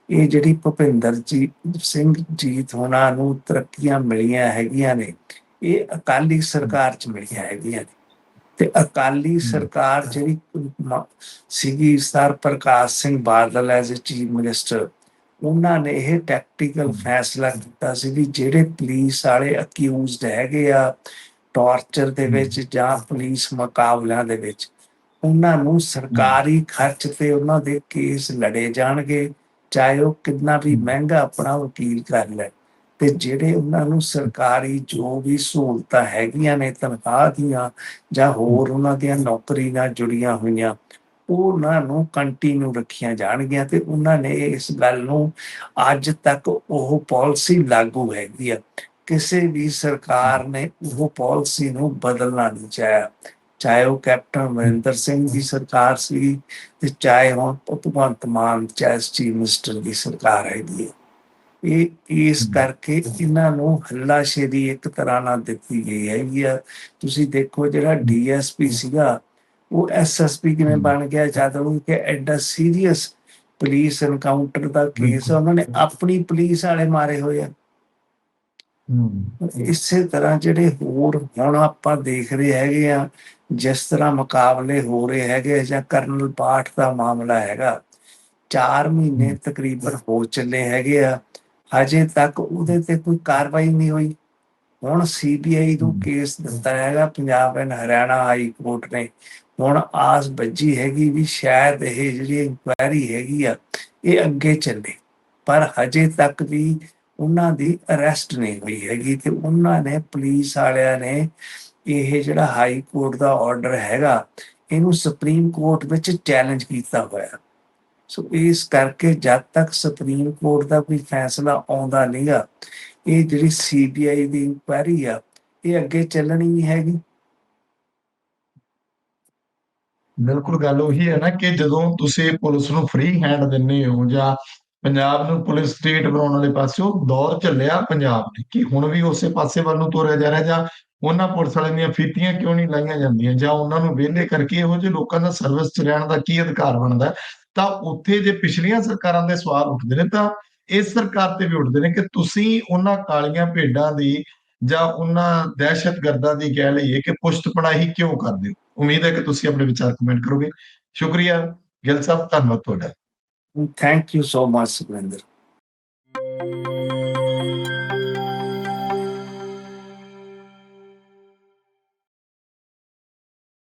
ਇਹ ਜਿਹੜੀ ਭੁਪਿੰਦਰਜੀਤ ਸਿੰਘ ਜੀਤ ਹੋਣਾ ਨੂੰ ਤਰੱਕੀਆਂ ਮਿਲੀਆਂ ਹੈਗੀਆਂ ਨੇ। ਇਹ ਅਕਾਲੀ ਸਰਕਾਰ ਚ ਮਿਲੀਆਂ ਹੈਗੀਆਂ ਨੇ। ਤੇ ਅਕਾਲੀ ਸਰਕਾਰ ਜਿਹੜੀ ਸੀਗੀ sir Prakash Singh Badal as chief minister ਉਹਨਾਂ ਨੇ ਇਹ ਟੈਕਟੀਕਲ ਫੈਸਲਾ ਕੀਤਾ ਸੀ ਵੀ ਜਿਹੜੇ ਪੁਲਿਸ ਵਾਲੇ ਅਕਿਊਜ਼ਡ ਹੈਗੇ ਆ ਟਾਰਚਰ ਦੇ ਵਿੱਚ ਜਾਂ ਪੁਲਿਸ ਮੁਕਾਬਲਿਆਂ ਦੇ ਵਿੱਚ ਉਹਨਾਂ ਨੂੰ ਸਰਕਾਰੀ ਖਰਚ ਤੇ ਉਹਨਾਂ ਦੇ ਕੇਸ ਲੜੇ ਜਾਣਗੇ ਚਾਹੇ ਉਹ ਕਿੰਨਾ ਵੀ ਮਹਿੰਗਾ ਆਪਣਾ ਵਕੀਲ ਕਰ ਲੈ। ਤੇ ਜਿਹੜੇ ਉਹਨਾਂ ਨੂੰ ਸਰਕਾਰੀ ਜੋ ਵੀ ਸਹੂਲਤਾਂ ਹੈਗੀਆਂ ਨੇ ਤਨਖਾਹ ਦੀਆਂ ਜਾਂ ਹੋਰ ਉਹਨਾਂ ਦੀਆਂ ਨੌਕਰੀ ਨਾਲ ਜੁੜੀਆਂ ਹੋਈਆਂ ਉਹ ਉਹਨਾਂ ਨੂੰ ਕੰਟੀਨਿਊ ਰੱਖੀਆਂ ਜਾਣਗੀਆਂ ਤੇ ਉਹਨਾਂ ਨੇ ਇਸ ਗੱਲ ਨੂੰ ਅੱਜ ਤੱਕ ਉਹ ਪਾਲਿਸੀ ਲਾਗੂ ਹੈਗੀ ਆ। ਕਿਸੇ ਵੀ ਸਰਕਾਰ ਨੇ ਉਹ ਪਾਲਿਸੀ ਨੂੰ ਬਦਲਣਾ ਨਹੀਂ ਚਾਹਿਆ। ਚਾਹੇ ਉਹ ਕੈਪਟਨ ਅਮਰਿੰਦਰ ਸਿੰਘ ਦੀ ਸਰਕਾਰ ਸੀ ਤੇ ਚਾਹੇ ਹੁਣ ਭਗਵੰਤ ਮਾਨ, ਚਾਹੇ ਚੀਫ ਮਿਨਿਸਟਰ ਦੀ ਸਰਕਾਰ ਹੈਗੀ ਹੈ। ਇਹ, ਇਸ ਕਰਕੇ ਇਹਨਾਂ ਨੂੰ ਹੱਲਾਸ਼ੇਰੀ ਇੱਕ ਤਰ੍ਹਾਂ ਨਾਲ ਦਿੱਤੀ ਗਈ ਹੈਗੀ ਆ। ਤੁਸੀਂ ਦੇਖੋ ਜਿਹੜਾ ਡੀਐਸਪੀ ਸੀਗਾ, ਉਹ ਐਸਐਸਪੀ ਕਿਵੇਂ ਬਣ ਗਿਆ? ਜਦ ਉਹ ਕਿ ਐਡਾ ਸੀਰੀਅਸ ਪੁਲਿਸ ਐਨਕਾਊਂਟਰ ਦਾ ਕੇਸ ਉਹਨਾਂ ਨੇ ਆਪਣੀ ਪੁਲਿਸ ਵਾਲੇ ਮਾਰੇ ਹੋਏ ਆ। ਇਸੇ ਤਰ੍ਹਾਂ ਜਿਹੜੇ ਹੋਰ ਹੁਣ ਆਪਾਂ ਦੇਖ ਰਹੇ ਹੈਗੇ ਆ ਜਿਸ ਤਰ੍ਹਾਂ ਮੁਕਾਬਲੇ ਹੋ ਰਹੇ ਹੈਗੇ ਜਾਂ ਕਰਨਲ ਪਾਠ ਦਾ ਮਾਮਲਾ ਹੈਗਾ 4 ਮਹੀਨੇ ਤਕਰੀਬਨ ਹੋ ਚੱਲੇ ਹੈਗੇ ਆ ਹਜੇ ਤੱਕ ਉਹਦੇ ਤੇ ਕੋਈ ਕਾਰਵਾਈ ਨਹੀਂ ਹੋਈ। ਹੁਣ ਸੀਬੀਆਈ ਨੂੰ ਕੇਸ ਦਿੱਤਾ ਹੈਗਾ Punjab and Haryana high court ਨੇ। ਹੁਣ ਆਸ ਬੱਜੀ ਹੈਗੀ ਵੀ ਸ਼ਾਇਦ ਇਹ ਜਿਹੜੀ ਇਨਕੁਆਇਰੀ ਹੈਗੀ ਆ ਇਹ ਅੱਗੇ ਚੱਲੇ। ਪਰ ਹਜੇ ਤੱਕ ਵੀ ਉਹਨਾਂ ਦੀ ਅਰੈਸਟ ਨਹੀਂ ਹੋਈ ਹੈਗੀ ਤੇ ਉਹਨਾਂ ਨੇ ਪੁਲਿਸ ਵਾਲਿਆਂ ਨੇ ਇਹ ਜਿਹੜਾ ਹਾਈ ਕੋਰਟ ਦਾ ਆਰਡਰ ਹੈਗਾ, ਇਹਨੂੰ ਸੁਪਰੀਮ ਕੋਰਟ ਵਿੱਚ ਚੈਲੰਜ ਕੀਤਾ ਹੋਇਆ। ਸੋ ਇਸ ਕਰਕੇ ਜਦ ਤੱਕ ਸੁਪਰੀਮ ਕੋਰਟ ਦਾ ਕੋਈ ਫੈਸਲਾ ਆਉਂਦਾ ਨਹੀਂਗਾ, ਇਹ ਜਿਹੜੀ ਸੀਬੀਆਈ ਦੀ ਇਨਕੁਆਇਰੀ ਆ, ਇਹ ਅੱਗੇ ਚੱਲਣੀ ਨਹੀਂ ਹੈਗੀ। ਬਿਲਕੁਲ ਗੱਲ ਉਹੀ ਹੈ ਨਾ ਕਿ ਜਦੋਂ ਤੁਸੀਂ ਪੁਲਿਸ ਨੂੰ ਫ੍ਰੀ ਹੈਂਡ ਦਿੰਦੇ ਹੋ ਜਾਂ ਪੰਜਾਬ ਨੂੰ ਪੁਲਿਸ ਸਟੇਟ ਬਣਾਉਣ ਵਾਲੇ ਪਾਸੇ ਦੌਰ ਚੱਲਿਆ ਪੰਜਾਬ ਨੇ, ਕਿ ਹੁਣ ਵੀ ਉਸੇ ਪਾਸੇ ਵੱਲ ਨੂੰ ਤੋਰਿਆ ਜਾ ਰਿਹਾ ਜਾਂ ਉਹਨਾਂ ਪੁਲਿਸ ਵਾਲਿਆਂ ਦੀਆਂ ਫੀਤੀਆਂ ਕਿਉਂ ਨਹੀਂ ਲਾਈਆਂ ਜਾਂਦੀਆਂ ਜਾਂ ਉਹਨਾਂ ਨੂੰ ਵਿਹਲੇ ਕਰਕੇ ਇਹੋ ਜਿਹੇ ਲੋਕਾਂ ਦਾ ਸਰਵਿਸ 'ਚ ਰਹਿਣ ਦਾ ਕੀ ਅਧਿਕਾਰ ਬਣਦਾ? ਤਾਂ ਉੱਥੇ ਜੇ ਪਿਛਲੀਆਂ ਸਰਕਾਰਾਂ ਦੇ ਸਵਾਲ ਉੱਠਦੇ ਨੇ ਤਾਂ ਇਸ ਸਰਕਾਰ ਤੇ ਵੀ ਉੱਠਦੇ ਨੇ ਕਿ ਤੁਸੀਂ ਉਹਨਾਂ ਕਾਲੀਆਂ ਭੇਡਾਂ ਦੀ ਜਾਂ ਉਹਨਾਂ ਦਹਿਸ਼ਤਗਰਦਾਂ ਦੀ ਕਹਿ ਲਈਏ ਕਿ ਪੁਸ਼ਤ ਪਨਾਹੀ ਕਿਉਂ ਕਰਦੇ ਹੋ? ਉਮੀਦ ਹੈ ਕਿ ਤੁਸੀਂ ਆਪਣੇ ਵਿਚਾਰ ਕਮੈਂਟ ਕਰੋਗੇ। ਸ਼ੁਕਰੀਆ ਗਿੱਲ ਸਾਹਿਬ, ਧੰਨਵਾਦ ਤੁਹਾਡਾ। Thank you so much Sukhwinder